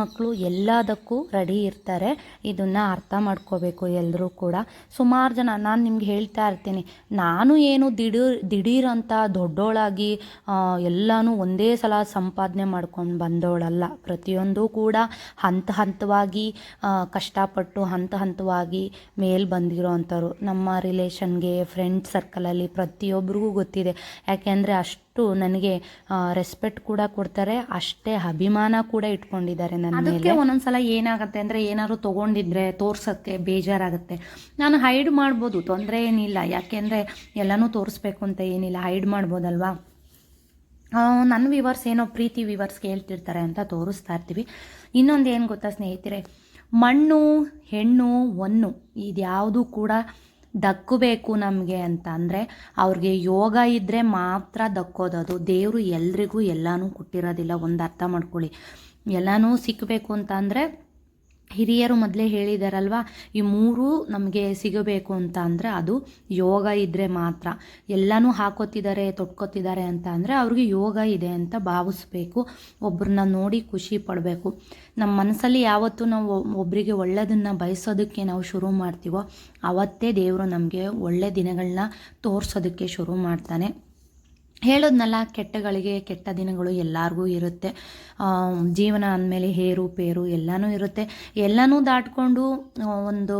ಹೆಣ್ಮಕ್ಳು ಎಲ್ಲದಕ್ಕೂ ರೆಡಿ ಇರ್ತಾರೆ. ಇದನ್ನು ಅರ್ಥ ಮಾಡ್ಕೋಬೇಕು ಎಲ್ಲರೂ ಕೂಡ. ಸುಮಾರು ಜನ, ನಾನು ನಿಮ್ಗೆ ಹೇಳ್ತಾ ಇರ್ತೀನಿ. ನಾನು ಏನು ದಿಢೀರ್ ದಿಢೀರಂತ ದೊಡ್ಡೋಳಾಗಿ ಎಲ್ಲನೂ ಒಂದೇ ಸಲ ಸಂಪಾದನೆ ಮಾಡ್ಕೊಂಡು ಬಂದವಳಲ್ಲ ಪ್ರತಿಯೊಂದು ಕೂಡ ಹಂತ ಹಂತವಾಗಿ ಕಷ್ಟಪಟ್ಟು ಹಂತ ಹಂತವಾಗಿ ಮೇಲೆ ಬಂದಿರೋ ಅಂಥವ್ರು. ನಮ್ಮ ರಿಲೇಷನ್ಗೆ ಫ್ರೆಂಡ್ ಸರ್ಕಲಲ್ಲಿ ಪ್ರತಿಯೊಬ್ಬರಿಗೂ ಗೊತ್ತಿದೆ. ಯಾಕೆಂದರೆ ಅಷ್ಟು ನನಗೆ ರೆಸ್ಪೆಕ್ಟ್ ಕೂಡ ಕೊಡ್ತಾರೆ ಅಷ್ಟೇ ಅಭಿಮಾನ ಕೂಡ ಇಟ್ಕೊಂಡಿದ್ದಾರೆ ನನ್ನ ಮೇಲೆ. ಒಂದೊಂದ್ಸಲ ಏನಾಗುತ್ತೆ ಅಂದರೆ ಏನಾದ್ರು ತೊಗೊಂಡಿದ್ರೆ ತೋರ್ಸೋಕ್ಕೆ ಬೇಜಾರಾಗುತ್ತೆ. ನಾನು ಹೈಡ್ ಮಾಡ್ಬೋದು ತೊಂದರೆ ಏನಿಲ್ಲ. ಯಾಕೆಂದರೆ ಎಲ್ಲನೂ ತೋರಿಸ್ಬೇಕು ಅಂತ ಏನಿಲ್ಲ ಹೈಡ್ ಮಾಡ್ಬೋದಲ್ವಾ? ನನ್ನ ವಿವರ್ಸ್ ಏನೋ ಪ್ರೀತಿ ವಿವರ್ಸ್ಗೆ ಹೇಳ್ತಿರ್ತಾರೆ ಅಂತ ತೋರಿಸ್ತಾ ಇರ್ತೀವಿ. ಇನ್ನೊಂದು ಏನು ಗೊತ್ತಾ ಸ್ನೇಹಿತರೆ? ಮಣ್ಣು ಹೆಣ್ಣು ಒನ್ನು ಇದ್ಯಾವುದೂ ಕೂಡ ದಕ್ಕಬೇಕು ನಮಗೆ ಅಂತ ಅಂದರೆ ಅವ್ರಿಗೆ ಯೋಗ ಇದ್ದರೆ ಮಾತ್ರ ದಕ್ಕೋದದು. ದೇವರು ಎಲ್ರಿಗೂ ಎಲ್ಲನೂ ಕೊಟ್ಟಿರೋದಿಲ್ಲ. ಒಂದು ಅರ್ಥ ಮಾಡ್ಕೊಳ್ಳಿ. ಎಲ್ಲನೂ ಸಿಕ್ಕಬೇಕು ಅಂತ ಅಂದರೆ ಹಿರಿಯರು ಮೊದಲೇ ಹೇಳಿದಾರಲ್ವ, ಈ ಮೂರು ನಮಗೆ ಸಿಗಬೇಕು ಅಂತ ಅಂದರೆ ಅದು ಯೋಗ ಇದ್ದರೆ ಮಾತ್ರ. ಎಲ್ಲನೂ ಹಾಕೋತಿದ್ದಾರೆ ತೊಟ್ಕೊತಿದ್ದಾರೆ ಅಂತ ಅಂದರೆ ಅವ್ರಿಗೆ ಯೋಗ ಇದೆ ಅಂತ ಭಾವಿಸ್ಬೇಕು. ಒಬ್ಬರನ್ನ ನೋಡಿ ಖುಷಿ ಪಡಬೇಕು. ನಮ್ಮ ಮನಸ್ಸಲ್ಲಿ ಯಾವತ್ತೂ ನಾವು ಒಬ್ಬರಿಗೆ ಒಳ್ಳೆಯದನ್ನು ಬಯಸೋದಕ್ಕೆ ನಾವು ಶುರು ಮಾಡ್ತೀವೋ, ಅವತ್ತೇ ದೇವರು ನಮಗೆ ಒಳ್ಳೆ ದಿನಗಳನ್ನ ತೋರಿಸೋದಕ್ಕೆ ಶುರು ಮಾಡ್ತಾನೆ. ಹೇಳೋದ್ನಲ್ಲ, ಕೆಟ್ಟಗಳಿಗೆ ಕೆಟ್ಟ ದಿನಗಳು ಎಲ್ಲರಿಗೂ ಇರುತ್ತೆ. ಜೀವನ ಅಂದಮೇಲೆ ಹೇರು, ಪೇರು ಎಲ್ಲನೂ ಇರುತ್ತೆ. ಎಲ್ಲನೂ ದಾಟ್ಕೊಂಡು ಒಂದು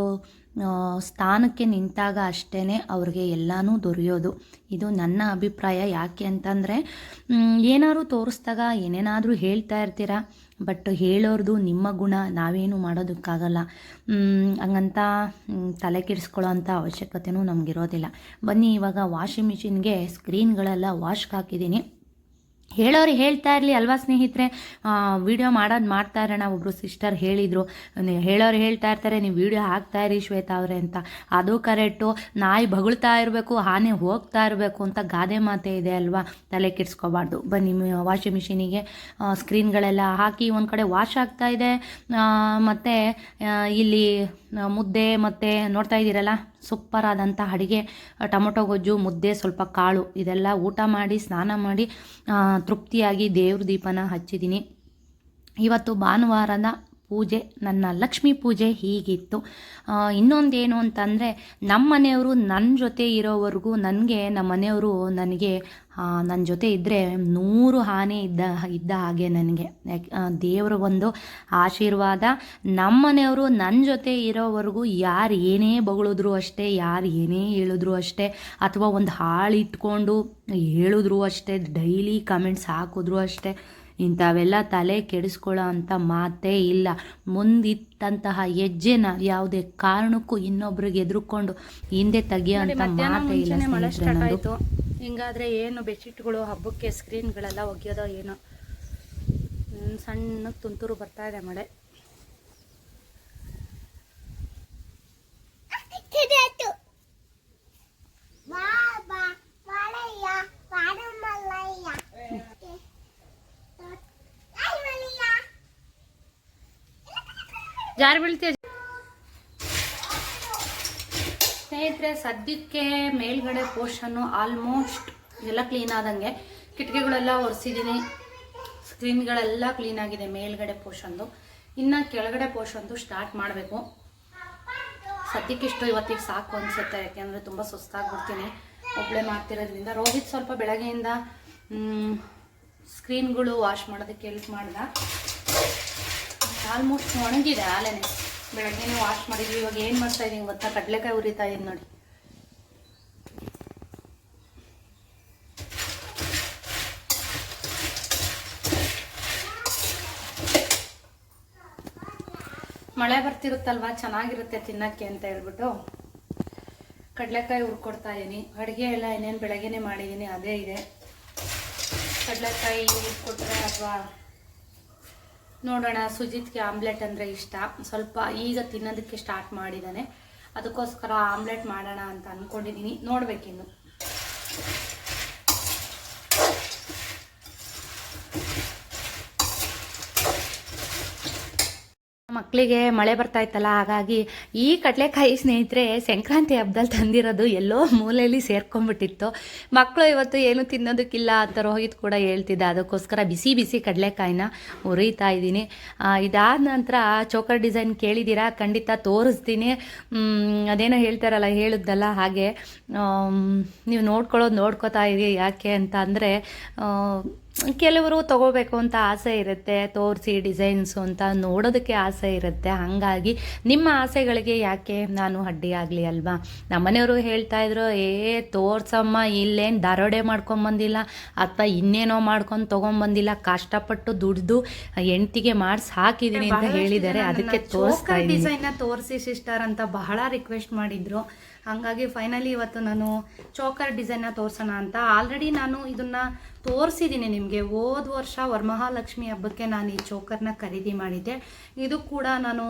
ಸ್ಥಾನಕ್ಕೆ ನಿಂತಾಗ ಅಷ್ಟೇ ಅವ್ರಿಗೆ ಎಲ್ಲನೂ ದೊರೆಯೋದು. ಇದು ನನ್ನ ಅಭಿಪ್ರಾಯ. ಯಾಕೆ ಅಂತಂದರೆ ಏನಾದರೂ ತೋರಿಸ್ದಾಗ ಏನೇನಾದರೂ ಹೇಳ್ತಾ ಇರ್ತೀರ? ಬಟ್ ಹೇಳೋರ್ದು ನಿಮ್ಮ ಗುಣ, ನಾವೇನು ಮಾಡೋದಕ್ಕಾಗಲ್ಲ. ಹಂಗಂತ ತಲೆ ಕೆಡಿಸ್ಕೊಳ್ಳೋ ಅಂಥ ಅವಶ್ಯಕತೆಯೂ ನಮಗಿರೋದಿಲ್ಲ. ಬನ್ನಿ, ಇವಾಗ ವಾಷಿಂಗ್ ಮಿಷಿನ್ಗೆ ಸ್ಕ್ರೀನ್ಗಳೆಲ್ಲ ವಾಶ್ಗೆ ಹಾಕಿದ್ದೀನಿ. ಹೇಳೋರು ಹೇಳ್ತಾ ಇರಲಿ ಅಲ್ವಾ ಸ್ನೇಹಿತರೆ? ವಿಡಿಯೋ ಮಾಡೋದು ಮಾಡ್ತಾ ಇರೋಣ ಒಬ್ಬರು ಸಿಸ್ಟರ್ ಹೇಳಿದರು. ಹೇಳೋರು ಹೇಳ್ತಾ ಇರ್ತಾರೆ, ನೀವು ವಿಡಿಯೋ ಹಾಕ್ತಾ ಇರಿ ಶ್ವೇತಾ ಅವರೇ ಅಂತ. ಅದು ಕರೆಕ್ಟು ನಾಯಿ ಬಗಳ್ತಾ ಇರಬೇಕು, ಆನೆ ಹೋಗ್ತಾ ಇರಬೇಕು ಅಂತ ಗಾದೆ ಮಾತೆ ಇದೆ ಅಲ್ವಾ? ತಲೆ ಕೆಡಿಸ್ಕೋಬಾರ್ದು. ಬನ್ನಿ ವಾಷಿಂಗ್ ಮಿಷಿನಿಗೆ ಸ್ಕ್ರೀನ್ಗಳೆಲ್ಲ ಹಾಕಿ ಒಂದು ಕಡೆ ವಾಶ್ ಆಗ್ತಾ ಇದೆ. ಮತ್ತು ಇಲ್ಲಿ ಮುದ್ದೆ ಮತ್ತು ನೋಡ್ತಾ ಇದ್ದೀರಲ್ಲ? ಸೂಪರ್ ಆದಂಥ ಅಡುಗೆ. ಟೊಮೊಟೊ, ಗೊಜ್ಜು, ಮುದ್ದೆ, ಸ್ವಲ್ಪ ಕಾಳು, ಇದೆಲ್ಲ ಊಟ ಮಾಡಿ, ಸ್ನಾನ ಮಾಡಿ ತೃಪ್ತಿಯಾಗಿ ದೇವ್ರ ದೀಪನ ಹಚ್ಚಿದ್ದೀನಿ. ಇವತ್ತು ಭಾನುವಾರದ ಪೂಜೆ, ನನ್ನ ಲಕ್ಷ್ಮೀ ಪೂಜೆ ಹೀಗಿತ್ತು. ಇನ್ನೊಂದೇನು ಅಂತಂದರೆ ನಮ್ಮ ಮನೆಯವರು ನನ್ನ ಜೊತೆ ಇರೋವರೆಗೂ ನನಗೆ ನಮ್ಮ ಮನೆಯವರು ನನಗೆ ನನ್ನ ಜೊತೆ ಇದ್ದರೆ ನೂರು ಹಾನಿ ಇದ್ದ ಇದ್ದ ಹಾಗೆ ನನಗೆ. ದೇವರ ಒಂದು ಆಶೀರ್ವಾದ. ನಮ್ಮ ಮನೆಯವರು ನನ್ನ ಜೊತೆ ಇರೋವರೆಗೂ ಯಾರು ಏನೇ ಬಗಳಿದ್ರು ಅಷ್ಟೇ, ಯಾರು ಏನೇ ಹೇಳಿದ್ರು ಅಷ್ಟೇ, ಅಥವಾ ಒಂದು ಹಾಳು ಇಟ್ಕೊಂಡು ಹೇಳಿದ್ರು ಅಷ್ಟೇ, ಡೈಲಿ ಕಮೆಂಟ್ಸ್ ಹಾಕಿದ್ರು ಅಷ್ಟೇ ಇಂಥವೆಲ್ಲ ತಲೆ ಕೆಡಿಸ್ಕೊಳ್ಳೋ ಅಂಥ ಮಾತೇ ಇಲ್ಲ. ಮುಂದಿತ್ತಂತಹ ಹೆಜ್ಜೆನ ಯಾವುದೇ ಕಾರಣಕ್ಕೂ ಇನ್ನೊಬ್ರಿಗೆ ಎದುರುಕೊಂಡು ಹಿಂದೆ ತೆಗಿಯೋ ಅಂತ ಅಂಥ ಮಾತೇ ಇಲ್ಲ ಮುಂಚೆನೆ ಸ್ಟಾರ್ಟ್ ಆಯಿತು. ಹಿಂಗಾದ್ರೆ ಏನು ಬೆಡ್ಶೀಟ್ಗಳು ಹಬ್ಬಕ್ಕೆ ಸ್ಕ್ರೀನ್ಗಳೆಲ್ಲ ಒಗೆಯೋದೋ ಏನೋ. ಸಣ್ಣ ತುಂತುರು ಬರ್ತಾ ಇದೆ ಮಳೆ. ಜಾರಿ ಬೀಳ್ತೀಯ? ಸ್ನೇಹಿತರೆ, ಸದ್ಯಕ್ಕೆ ಮೇಲ್ಗಡೆ ಪೋರ್ಷನ್ನು ಆಲ್ಮೋಸ್ಟ್ ಎಲ್ಲ ಕ್ಲೀನ್ ಆದಂಗೆ. ಕಿಟಕಿಗಳೆಲ್ಲ ಒರೆಸಿದ್ದೀನಿ ಸ್ಕ್ರೀನ್ಗಳೆಲ್ಲ ಕ್ಲೀನ್ ಆಗಿದೆ ಮೇಲ್ಗಡೆ ಪೋರ್ಷನ್ದು ಇನ್ನು ಕೆಳಗಡೆ ಪೋರ್ಷನ್ದು ಸ್ಟಾರ್ಟ್ ಮಾಡಬೇಕು. ಸದ್ಯಕ್ಕಿಷ್ಟು ಇವತ್ತಿಗೆ ಸಾಕು ಅನಿಸುತ್ತೆ, ಯಾಕೆಂದರೆ ತುಂಬ ಸುಸ್ತಾಗ್ಬಿಡ್ತೀನಿ. ಒಬ್ಬಳೆ ಮಾಡ್ತಿರೋದ್ರಿಂದ. ರೋಹಿತ್ ಸ್ವಲ್ಪ ಬೆಳಗ್ಗೆಯಿಂದ ಸ್ಕ್ರೀನ್ಗಳು ವಾಶ್ ಮಾಡೋದಕ್ಕೆ ಹೆಲ್ಪ್ ಮಾಡ್ದ. ಆಲ್ಮೋಸ್ಟ್ ಒಣಗಿದೆ ಆಲೇನೆ. ಬೆಳಗ್ಗೆನೇ ವಾಶ್ ಮಾಡಿದ್ವಿ. ಇವಾಗ ಏನು ಮಾಡ್ತಾ ಇದೀನಿ ಗೊತ್ತಾ? ಕಡಲೆಕಾಯಿ ಉರಿತಾ ಇದೀನಿ ನೋಡಿ. ಮಳೆ ಬರ್ತಿರುತ್ತಲ್ವಾ? ಚೆನ್ನಾಗಿರುತ್ತೆ ತಿನ್ನಕ್ಕೆ ಅಂತ ಹೇಳ್ಬಿಟ್ಟು. ಕಡಲೆಕಾಯಿ ಹುರ್ಕೊಡ್ತಾ ಇದ್ದೀನಿ ಅಡುಗೆ ಎಲ್ಲ ಏನೇನು ಬೆಳಗ್ಗೆನೆ ಮಾಡಿದ್ದೀನಿ ಅದೇ ಇದೆ. ಕಡಲೆಕಾಯಿ ಕೊಟ್ಟರೆ ಅಥವಾ ನೋಡೋಣ. ಸುಜಿತ್ಗೆ ಆಮ್ಲೆಟ್ ಅಂದರೆ ಇಷ್ಟ. ಸ್ವಲ್ಪ ಈಗ ತಿನ್ನೋದಕ್ಕೆ ಸ್ಟಾರ್ಟ್ ಮಾಡಿದ್ದಾನೆ ಅದಕ್ಕೋಸ್ಕರ ಆಮ್ಲೆಟ್ ಮಾಡೋಣ ಅಂತ ಅಂದ್ಕೊಂಡಿದ್ದೀನಿ ನೋಡ್ಬೇಕಿನ್ನು. ಮಕ್ಕಳಿಗೆ ಮಳೆ ಬರ್ತಾ ಇತ್ತಲ್ಲ, ಹಾಗಾಗಿ ಈ ಕಡಲೆಕಾಯಿ ಸ್ನೇಹಿತರೆ ಸಂಕ್ರಾಂತಿ ಹಬ್ಬದಲ್ಲಿ ತಂದಿರೋದು ಎಲ್ಲೋ ಮೂಲೆಯಲ್ಲಿ ಸೇರ್ಕೊಂಡ್ಬಿಟ್ಟಿತ್ತು. ಮಕ್ಕಳು ಇವತ್ತು ಏನು ತಿನ್ನೋದಕ್ಕಿಲ್ಲ ಅಂತ ರೋಹಿತ್ ಕೂಡ ಹೇಳ್ತಿದ್ದ, ಅದಕ್ಕೋಸ್ಕರ ಬಿಸಿ ಬಿಸಿ ಕಡಲೆಕಾಯಿನ ಉರಿತಾ ಇದ್ದೀನಿ. ಇದಾದ ನಂತರ ಚೋಕರ್ ಡಿಸೈನ್ ಕೇಳಿದ್ದೀರಾ? ಖಂಡಿತ ತೋರಿಸ್ತೀನಿ. ಅದೇನೋ ಹೇಳ್ತಾರಲ್ಲ ಹೇಳಿದ್ದಲ್ಲ ಹಾಗೆ. ನೀವು ನೋಡ್ಕೊಳ್ಳೋದು ನೋಡ್ಕೋತಾ ಇರಿ ಯಾಕೆ ಅಂತ ಅಂದರೆ ಕೆಲವರು ತಗೋಬೇಕು ಅಂತ ಆಸೆ ಇರುತ್ತೆ ತೋರಿಸಿ ಡಿಸೈನ್ಸು ಅಂತ ನೋಡೋದಕ್ಕೆ ಆಸೆ ಇರುತ್ತೆ. ಹಾಗಾಗಿ ನಿಮ್ಮ ಆಸೆಗಳಿಗೆ ಯಾಕೆ ನಾನು ಅಡ್ಡಿಯಾಗಲಿ ಅಲ್ವಾ? ನಮ್ಮನೆಯವರು ಹೇಳ್ತಾ ಇದ್ರು ಏ ತೋರ್ಸಮ್ಮ ಇಲ್ಲೇನು ದರೋಡೆ ಮಾಡ್ಕೊಂಬಂದಿಲ್ಲ ಅಥವಾ ಇನ್ನೇನೋ ಮಾಡ್ಕೊಂಡು ತೊಗೊಂಬಂದಿಲ್ಲ ಕಷ್ಟಪಟ್ಟು ದುಡ್ದು ಹೆಂಡ್ತಿಗೆ ಮಾಡಿಸಿ ಹಾಕಿದ್ದೀನಿ ಅಂತ ಹೇಳಿದ್ದಾರೆ. ಅದಕ್ಕೆ ತೋರಿಸ್ತಾ ಡಿಸೈನ್ನ ತೋರಿಸಿ ಸಿಸ್ಟರ್ ಅಂತ ಬಹಳ ರಿಕ್ವೆಸ್ಟ್ ಮಾಡಿದ್ರು. ಹಾಗಾಗಿ ಫೈನಲಿ ಇವತ್ತು ನಾನು ಚೋಕರ್ ಡಿಸೈನ್ನ ತೋರಿಸೋಣ ಅಂತ. ಆಲ್ರೆಡಿ ನಾನು ಇದನ್ನ ತೋರಿಸಿದ್ದೀನಿ ನಿಮಗೆ. ಹೋದ ವರ್ಷ ವರಮಹಾಲಕ್ಷ್ಮಿ ಹಬ್ಬಕ್ಕೆ ನಾನು ಈ ಚೋಕರ್ನ ಖರೀದಿ ಮಾಡಿದ್ದೆ. ಇದು ಕೂಡ ನಾನು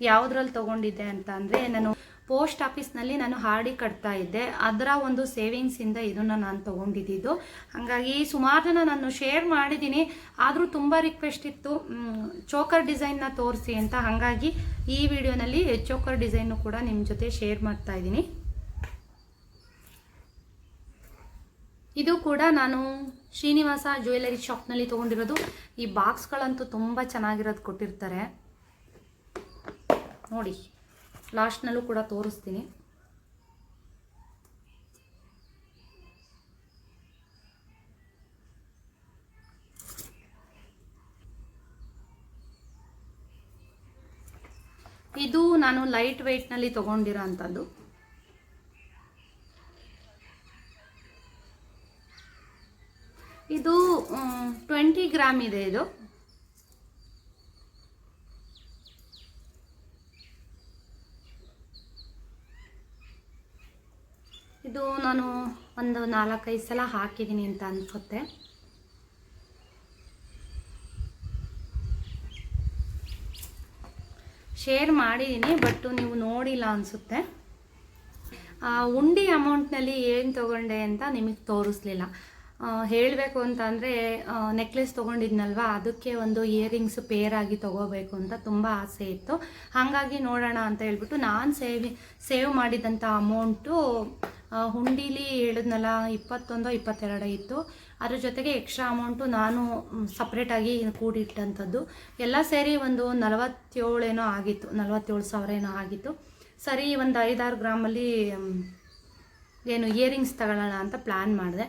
ಯಾವುದ್ರಲ್ಲಿ ತಗೊಂಡಿದ್ದೆ ಅಂತ ಅಂದರೆ ನಾನು ಪೋಸ್ಟ್ ಆಫೀಸ್ನಲ್ಲಿ ನಾನು ಹಾರ್ಡಿ ಕಟ್ತಾ ಇದ್ದೆ. ಅದರ ಒಂದು ಸೇವಿಂಗ್ಸಿಂದ ಇದನ್ನು ನಾನು ತೊಗೊಂಡಿದ್ದು. ಹಾಗಾಗಿ ಸುಮಾರು ಜನ ನಾನು ಶೇರ್ ಮಾಡಿದ್ದೀನಿ ಆದರೂ ತುಂಬ ರಿಕ್ವೆಸ್ಟ್ ಇತ್ತು ಚೋಕರ್ ಡಿಸೈನ್ನ ತೋರಿಸಿ ಅಂತ. ಹಾಗಾಗಿ ಈ ವಿಡಿಯೋನಲ್ಲಿ ಚೋಕರ್ ಡಿಸೈನು ಕೂಡ ನಿಮ್ಮ ಜೊತೆ ಶೇರ್ ಮಾಡ್ತಾ ಇದ್ದೀನಿ. ಇದು ಕೂಡ ನಾನು ಶ್ರೀನಿವಾಸ ಜ್ಯುವೆಲರಿ ಶಾಪ್ನಲ್ಲಿ ತೊಗೊಂಡಿರೋದು. ಈ ಬಾಕ್ಸ್ಗಳಂತೂ ತುಂಬ ಚೆನ್ನಾಗಿರೋದು ಕೊಟ್ಟಿರ್ತಾರೆ. ನೋಡಿ. ಲಾಸ್ಟ್ನಲ್ಲೂ ಕೂಡ ತೋರಿಸ್ತೀನಿ. ಇದು ನಾನು ಲೈಟ್ ವೆಯ್ಟ್ನಲ್ಲಿ ತೊಗೊಂಡಿರೋ ಅಂಥದ್ದು ಇದು ಟ್ವೆಂಟಿ ಗ್ರಾಮ್ ಇದೆ ಇದು. ಇದು ನಾನು ಒಂದು ನಾಲ್ಕೈದು ಸಲ ಹಾಕಿದ್ದೀನಿ ಅಂತ ಅನ್ಸುತ್ತೆ. ಶೇರ್ ಮಾಡಿದ್ದೀನಿ, ಬಟ್ ನೀವು ನೋಡಿಲ್ಲ ಅನಿಸುತ್ತೆ. ಉಂಡಿ ಅಮೌಂಟ್ನಲ್ಲಿ ಏನು ತೊಗೊಂಡೆ ಅಂತ ನಿಮಗೆ ತೋರಿಸ್ಲಿಲ್ಲ. ಹೇಳಬೇಕು ಅಂತ ಅಂದರೆ ನೆಕ್ಲೆಸ್ ತೊಗೊಂಡಿದ್ನಲ್ವ, ಅದಕ್ಕೆ ಒಂದು ಇಯರಿಂಗ್ಸ್ ಪೇರಾಗಿ ತೊಗೋಬೇಕು ಅಂತ ತುಂಬ ಆಸೆ ಇತ್ತು. ಹಾಗಾಗಿ ನೋಡೋಣ ಅಂತ ಹೇಳ್ಬಿಟ್ಟು ನಾನು ಸೇವಿ, ಸೇವ್ ಮಾಡಿದಂಥ ಅಮೌಂಟು ಹುಂಡೀಲಿ ಹೇಳಿದ್ನಲ್ಲ, ಇಪ್ಪತ್ತೊಂದೋ, ಇಪ್ಪತ್ತೆರಡೋ ಇತ್ತು. ಅದ್ರ ಜೊತೆಗೆ ಎಕ್ಸ್ಟ್ರಾ ಅಮೌಂಟು ನಾನು ಸಪ್ರೇಟಾಗಿ ಕೂಡಿಟ್ಟಂಥದ್ದು. ಎಲ್ಲ ಸೇರಿ ಒಂದು ನಲವತ್ತೇಳೇನೋ ಆಗಿತ್ತು, ನಲವತ್ತೇಳು ಸಾವಿರ ಏನೋ ಆಗಿತ್ತು. ಸರಿ, ಒಂದು ಐದಾರು ಗ್ರಾಮಲ್ಲಿ ಏನು ಇಯರಿಂಗ್ಸ್ ತಗೊಳ್ಳೋಣ ಅಂತ ಪ್ಲ್ಯಾನ್ ಮಾಡಿದೆ.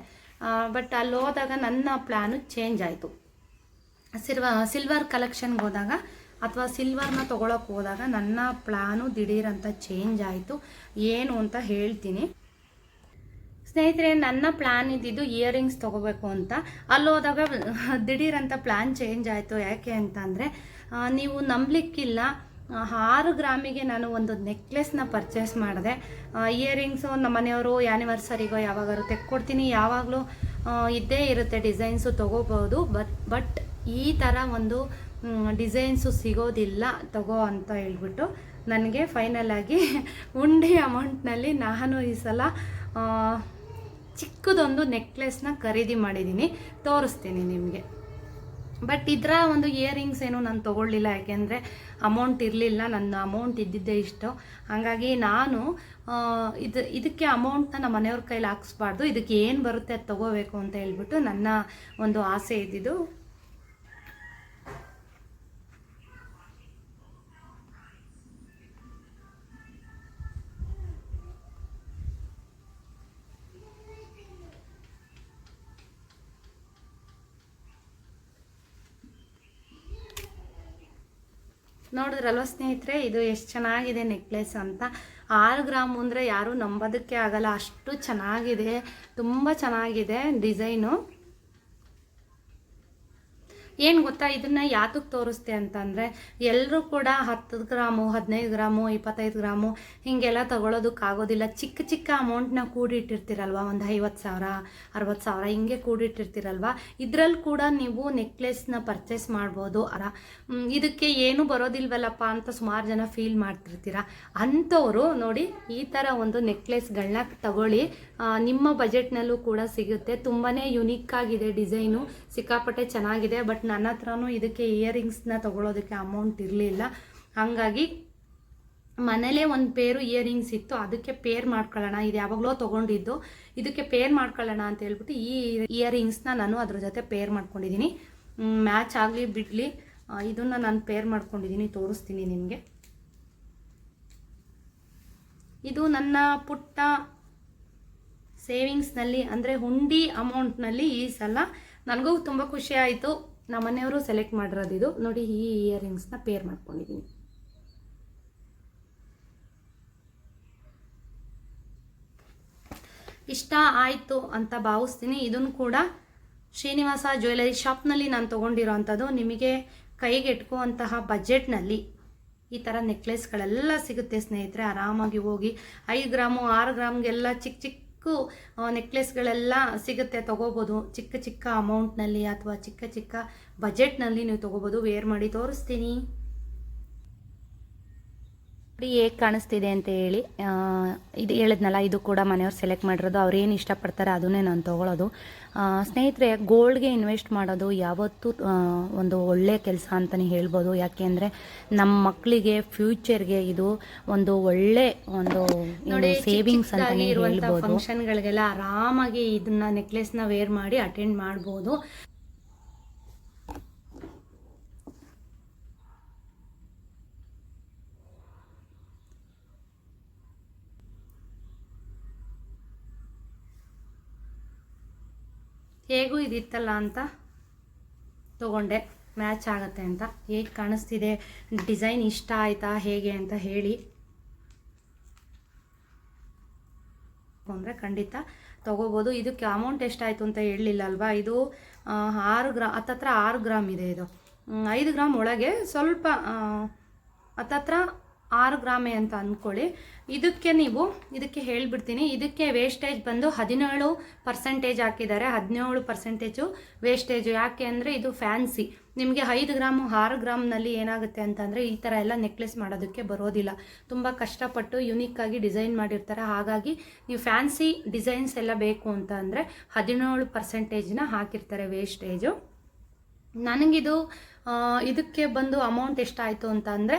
ಬಟ್ ಅಲ್ಲಿ ಹೋದಾಗ ನನ್ನ ಪ್ಲ್ಯಾನು ಚೇಂಜ್ ಆಯಿತು. ಸಿಲ್ವ ಸಿಲ್ವರ್ ಕಲೆಕ್ಷನ್ಗೆ ಹೋದಾಗ ಅಥವಾ ಸಿಲ್ವರ್ನ ತೊಗೊಳಕ್ಕೆ ಹೋದಾಗ ನನ್ನ ಪ್ಲ್ಯಾನು ದಿಢೀರಂತ ಚೇಂಜ್ ಆಯಿತು. ಏನು ಅಂತ ಹೇಳ್ತೀನಿ. ಸ್ನೇಹಿತರೆ, ನನ್ನ ಪ್ಲ್ಯಾನ್ ಇದ್ದಿದ್ದು ಇಯರಿಂಗ್ಸ್ ತೊಗೋಬೇಕು ಅಂತ. ಅಲ್ಲಿ ಹೋದಾಗ ದಿಢೀರ್ ಅಂತ ಪ್ಲ್ಯಾನ್ ಚೇಂಜ್ ಆಯಿತು. ಯಾಕೆ ಅಂತಂದರೆ ನೀವು ನಂಬಲಿಕ್ಕಿಲ್ಲ. ಆರು ಗ್ರಾಮಿಗೆ ನಾನು ಒಂದು ನೆಕ್ಲೆಸ್ನ ಪರ್ಚೇಸ್ ಮಾಡಿದೆ. ಇಯರಿಂಗ್ಸು ನಮ್ಮ ಮನೆಯವರು ಆ್ಯನಿವರ್ಸರಿಗೋ ಯಾವಾಗಾದ್ರು ತೆಕ್ಕೊಡ್ತೀನಿ. ಯಾವಾಗಲೂ ಇದ್ದೇ ಇರುತ್ತೆ ಡಿಸೈನ್ಸು ತೊಗೋಬೋದು. ಬಟ್ ಬಟ್ ಈ ಥರ ಒಂದು ಡಿಸೈನ್ಸು ಸಿಗೋದಿಲ್ಲ. ತಗೋ ಅಂತ ಹೇಳ್ಬಿಟ್ಟು ನನಗೆ ಫೈನಲ್ ಆಗಿ ಉಂಡೆ ಅಮೌಂಟ್ನಲ್ಲಿ ನಾನು ಈ ಸಲ ಚಿಕ್ಕದೊಂದು ನೆಕ್ಲೆಸ್ನ ಖರೀದಿ ಮಾಡಿದ್ದೀನಿ ತೋರಿಸ್ತೀನಿ ನಿಮಗೆ. ಬಟ್ ಇದರ ಒಂದು ಇಯರಿಂಗ್ಸ್ ಏನು ನಾನು ತೊಗೊಳ್ಳಿಲ್ಲ. ಯಾಕೆಂದರೆ ಅಮೌಂಟ್ ಇರಲಿಲ್ಲ. ನನ್ನ ಅಮೌಂಟ್ ಇದ್ದಿದ್ದೇ ಇಷ್ಟು. ಹಾಗಾಗಿ ನಾನು ಇದು, ಇದಕ್ಕೆ ಅಮೌಂಟ್ನ ನಮ್ಮ ಮನೆಯವ್ರ ಕೈಲಿ ಹಾಕ್ಸ್ಬಾರ್ದು. ಇದಕ್ಕೆ ಏನು ಬರುತ್ತೆ ಅದು ತೊಗೋಬೇಕು ಅಂತ ಹೇಳ್ಬಿಟ್ಟು ನನ್ನ ಒಂದು ಆಸೆ ಇದ್ದಿದ್ದು ನೋಡಿದ್ರಲ್ವ ಸ್ನೇಹಿತರೆ, ಇದು ಎಷ್ಟು ಚೆನ್ನಾಗಿದೆ ನೆಕ್ಲೆಸ್ ಅಂತ. ಆರು ಗ್ರಾಮ್ ಅಂದರೆ ಯಾರೂ ನಂಬೋದಕ್ಕೆ ಆಗಲ್ಲ. ಅಷ್ಟು ಚೆನ್ನಾಗಿದೆ. ತುಂಬ ಚೆನ್ನಾಗಿದೆ ಡಿಸೈನು ಏನು ಗೊತ್ತಾ? ಇದನ್ನ ಯಾತಕ್ಕೆ ತೋರಿಸ್ತೆ ಅಂತಂದರೆ ಎಲ್ಲರೂ ಕೂಡ ಹತ್ತು ಗ್ರಾಮು, ಹದಿನೈದು ಗ್ರಾಮು, ಇಪ್ಪತ್ತೈದು ಗ್ರಾಮು ಹೀಗೆಲ್ಲ ತಗೊಳ್ಳೋದಕ್ಕಾಗೋದಿಲ್ಲ ಚಿಕ್ಕ ಚಿಕ್ಕ ಅಮೌಂಟ್ನ ಕೂಡಿಟ್ಟಿರ್ತೀರಲ್ವ? ಒಂದು ಐವತ್ತು ಸಾವಿರ ಅರವತ್ತು ಸಾವಿರ ಹಿಂಗೆ ಕೂಡಿಟ್ಟಿರ್ತೀರಲ್ವ? ಇದರಲ್ಲಿ ಕೂಡ ನೀವು ನೆಕ್ಲೆಸ್ನ ಪರ್ಚೇಸ್ ಮಾಡ್ಬೋದು. ಅರ ಇದಕ್ಕೆ ಏನು ಬರೋದಿಲ್ವಲ್ಲಪ್ಪ ಅಂತ ಸುಮಾರು ಜನ ಫೀಲ್ ಮಾಡ್ತಿರ್ತೀರ. ಅಂಥವರು ನೋಡಿ ಈ ಥರ ಒಂದು ನೆಕ್ಲೆಸ್ಗಳನ್ನ ತಗೊಳ್ಳಿ. ನಿಮ್ಮ ಬಜೆಟ್ನಲ್ಲೂ ಕೂಡ ಸಿಗುತ್ತೆ. ತುಂಬಾ ಯುನೀಕ್ ಆಗಿದೆ ಡಿಸೈನು ಸಿಕ್ಕಾಪಟ್ಟೆ ಚೆನ್ನಾಗಿದೆ ಬಟ್ ನನ್ನ ಹತ್ರನೂ ಇದಕ್ಕೆ ಇಯರಿಂಗ್ಸ್ನ ತಗೊಳ್ಳೋದಕ್ಕೆ ಅಮೌಂಟ್ ಇರಲಿಲ್ಲ. ಹಾಗಾಗಿ ಮನೇಲೇ ಒಂದು ಪೇರು ಇಯರಿಂಗ್ಸ್ ಇತ್ತು. ಅದಕ್ಕೆ ಪೇರ್ ಮಾಡ್ಕೊಳ್ಳೋಣ. ಇದು ಯಾವಾಗಲೋ ತೊಗೊಂಡಿದ್ದು. ಇದಕ್ಕೆ ಪೇರ್ ಮಾಡ್ಕೊಳ್ಳೋಣ ಅಂತ ಹೇಳ್ಬಿಟ್ಟು ಈ ಇಯರಿಂಗ್ಸ್ನ ನಾನು ಅದ್ರ ಜೊತೆ ಪೇರ್ ಮಾಡ್ಕೊಂಡಿದ್ದೀನಿ. ಮ್ಯಾಚ್ ಆಗಲಿ, ಬಿಡಲಿ ಇದನ್ನು ನಾನು ಪೇರ್ ಮಾಡ್ಕೊಂಡಿದ್ದೀನಿ. ತೋರಿಸ್ತೀನಿ ನಿಮಗೆ. ಇದು ನನ್ನ ಪುಟ್ಟ ಸೇವಿಂಗ್ಸ್ನಲ್ಲಿ ಅಂದರೆ ಹುಂಡಿ ಅಮೌಂಟ್ನಲ್ಲಿ ಈ ಸಲ ನನಗೂ ತುಂಬ ಖುಷಿ ಆಯಿತು. ನಮ್ಮ ಮನೆಯವರು ಸೆಲೆಕ್ಟ್ ಇದು ನೋಡಿ ಈ ಇಯರಿಂಗ್ಸ್ನ ಪೇರ್ ಮಾಡ್ಕೊಂಡಿದ್ದೀನಿ. ಇಷ್ಟ ಆಯಿತು ಅಂತ ಭಾವಿಸ್ತೀನಿ. ಇದನ್ನು ಕೂಡ ಶ್ರೀನಿವಾಸ ಜ್ಯುವೆಲರಿ ಶಾಪ್ನಲ್ಲಿ ನಾನು ತೊಗೊಂಡಿರೋ ಅಂಥದ್ದು. ನಿಮಗೆ ಕೈಗೆಟ್ಕುವಂತಹ ಬಜೆಟ್ನಲ್ಲಿ ಈ ಥರ ನೆಕ್ಲೆಸ್ಗಳೆಲ್ಲ ಸಿಗುತ್ತೆ ಸ್ನೇಹಿತರೆ. ಆರಾಮಾಗಿ ಹೋಗಿ ಐದು ಗ್ರಾಮು, ಆರು ಗ್ರಾಮ್ಗೆಲ್ಲ ಚಿಕ್ಕ ಚಿಕ್ಕ ನೆಕ್ಲೆಸ್ಗಳೆಲ್ಲ ಸಿಗುತ್ತೆ, ತೊಗೋಬೋದು. ಚಿಕ್ಕ ಚಿಕ್ಕ ಅಮೌಂಟ್ನಲ್ಲಿ ಅಥವಾ ಚಿಕ್ಕ ಚಿಕ್ಕ ಬಜೆಟ್ನಲ್ಲಿ ನೀವು ತೊಗೋಬೋದು. ವೇರ್ ಮಾಡಿ ತೋರಿಸ್ತೀನಿ. ನೋಡಿ ಹೇಗೆ ಕಾಣಿಸ್ತಿದೆ ಅಂತ ಹೇಳಿ ಇದು ಹೇಳಿದ್ನಲ್ಲ ಇದು ಕೂಡ ಮನೆಯವ್ರು ಸೆಲೆಕ್ಟ್ ಮಾಡಿರೋದು ಅವ್ರು ಏನು ಇಷ್ಟಪಡ್ತಾರೆ ಅದನ್ನೇ ನಾನು ತೊಗೊಳೋದು. ಸ್ನೇಹಿತರೆ ಗೋಲ್ಡ್ಗೆ ಇನ್ವೆಸ್ಟ್ ಮಾಡೋದು ಯಾವತ್ತೂ ಒಂದು ಒಳ್ಳೆಯ ಕೆಲಸ ಅಂತಲೇ ಹೇಳ್ಬೋದು. ಯಾಕೆಂದರೆ ನಮ್ಮ ಮಕ್ಕಳಿಗೆ ಫ್ಯೂಚರ್ಗೆ ಇದು ಒಂದು ಒಳ್ಳೆ ಒಂದು ಸೇವಿಂಗ್ಸ್ ಅಂತಲೇ ಹೇಳ್ಬೋದು. ಫಂಕ್ಷನ್ಗಳಿಗೆಲ್ಲ ಆರಾಮಾಗಿ ಇದನ್ನ ನೆಕ್ಲೆಸ್ನ ವೇರ್ ಮಾಡಿ ಅಟೆಂಡ್ ಮಾಡ್ಬೋದು. ಹೇಗೂ ಇದಿತ್ತಲ್ಲ ಅಂತ ತಗೊಂಡೆ. ಮ್ಯಾಚ್ ಆಗುತ್ತೆ ಅಂತ. ಹೇಗೆ ಕಾಣಿಸ್ತಿದೆ? ಡಿಸೈನ್ ಇಷ್ಟ ಆಯ್ತಾ? ಹೇಗೆ ಅಂತ ಹೇಳಿ. ಅಂದರೆ ಖಂಡಿತ ತೊಗೋಬೋದು. ಇದಕ್ಕೆ ಅಮೌಂಟ್ ಎಷ್ಟಾಯಿತು ಅಂತ ಹೇಳಲಿಲ್ಲ ಅಲ್ವಾ ಇದು ಆರು ಗ್ರಾ, ಹತ್ತತ್ರ ಆರು ಗ್ರಾಮ್ ಇದೆ ಇದು. ಐದು ಗ್ರಾಮ್ ಒಳಗೆ ಸ್ವಲ್ಪ ಹತ್ತತ್ರ ಆರು ಗ್ರಾಮೆ ಅಂತ ಅಂದ್ಕೊಳ್ಳಿ ಇದಕ್ಕೆ ನೀವು, ಇದಕ್ಕೆ ಹೇಳ್ಬಿಡ್ತೀನಿ. ಇದಕ್ಕೆ ವೇಸ್ಟೇಜ್ ಬಂದು ಹದಿನೇಳು ಪರ್ಸೆಂಟೇಜ್ ಹಾಕಿದ್ದಾರೆ. ಹದಿನೇಳು ಪರ್ಸೆಂಟೇಜು ವೇಸ್ಟೇಜು ಯಾಕೆ ಅಂದರೆ ಇದು ಫ್ಯಾನ್ಸಿ ನಿಮಗೆ ಐದು ಗ್ರಾಮು, ಆರು ಗ್ರಾಮ್ನಲ್ಲಿ ಏನಾಗುತ್ತೆ ಅಂತಂದರೆ ಈ ಥರ ಎಲ್ಲ ನೆಕ್ಲೆಸ್ ಮಾಡೋದಕ್ಕೆ ಬರೋದಿಲ್ಲ. ತುಂಬ ಕಷ್ಟಪಟ್ಟು ಯುನೀಕಾಗಿ ಡಿಸೈನ್ ಮಾಡಿರ್ತಾರೆ. ಹಾಗಾಗಿ ನೀವು ಫ್ಯಾನ್ಸಿ ಡಿಸೈನ್ಸ್ ಎಲ್ಲ ಬೇಕು ಅಂತ ಅಂದರೆ ಹದಿನೇಳು ಪರ್ಸೆಂಟೇಜ್ನ ಹಾಕಿರ್ತಾರೆ ವೇಸ್ಟೇಜು ನನಗಿದು ಇದಕ್ಕೆ ಬಂದು ಅಮೌಂಟ್ ಎಷ್ಟಾಯಿತು ಅಂತ ಅಂದರೆ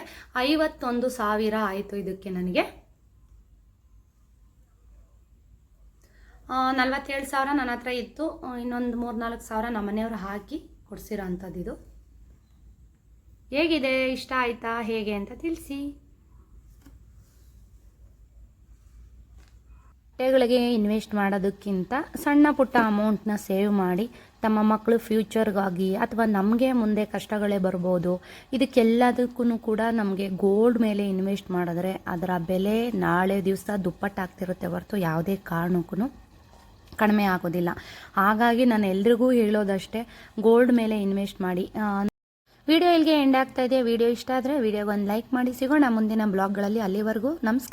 ಐವತ್ತೊಂದು ಸಾವಿರ ಆಯಿತು ಇದಕ್ಕೆ ನನಗೆ. ನಲ್ವತ್ತೇಳು ಸಾವಿರ ನನ್ನ ಹತ್ರ ಇತ್ತು. ಇನ್ನೊಂದು ಮೂರು ನಾಲ್ಕು ಸಾವಿರ ನಮ್ಮ ಮನೆಯವರು ಹಾಕಿ ಕೊಡಿಸಿರೋ ಅಂಥದ್ದು ಇದು ಹೇಗಿದೆ? ಇಷ್ಟ ಆಯಿತಾ? ಹೇಗೆ ಅಂತ ತಿಳಿಸಿ. ಬಟ್ಟೆಗಳಿಗೆ ಇನ್ವೆಸ್ಟ್ ಮಾಡೋದಕ್ಕಿಂತ ಸಣ್ಣ ಪುಟ್ಟ ಅಮೌಂಟ್ನ ಸೇವ್ ಮಾಡಿ ತಮ್ಮ ಮಕ್ಕಳು ಫ್ಯೂಚರ್ಗಾಗಿ ಅಥವಾ ನಮಗೆ ಮುಂದೆ ಕಷ್ಟಗಳೇ ಬರ್ಬೋದು ಇದಕ್ಕೆಲ್ಲದಕ್ಕೂ ಕೂಡ ನಮಗೆ ಗೋಲ್ಡ್ ಮೇಲೆ ಇನ್ವೆಸ್ಟ್ ಮಾಡಿದ್ರೆ ಅದರ ಬೆಲೆ ನಾಳೆ ದಿವಸ ದುಪ್ಪಟ್ಟಾಗ್ತಿರುತ್ತೆ ಹೊರತು ಯಾವುದೇ ಕಾರಣಕ್ಕೂ ಕಡಿಮೆ ಆಗೋದಿಲ್ಲ. ಹಾಗಾಗಿ ನಾನು ಎಲ್ರಿಗೂ ಹೇಳೋದಷ್ಟೇ, ಗೋಲ್ಡ್ ಮೇಲೆ ಇನ್ವೆಸ್ಟ್ ಮಾಡಿ. ವಿಡಿಯೋ ಇಲ್ಲಿಗೆ ಎಂಡ್ ಆಗ್ತಾ ಇದೆ. ವಿಡಿಯೋ ಇಷ್ಟ ಆದರೆ ವಿಡಿಯೋಗೊಂದು ಲೈಕ್ ಮಾಡಿ. ಸಿಗೋಣ ಮುಂದಿನ ಬ್ಲಾಗ್ಗಳಲ್ಲಿ. ಅಲ್ಲಿವರೆಗೂ ನಮಸ್ಕಾರ.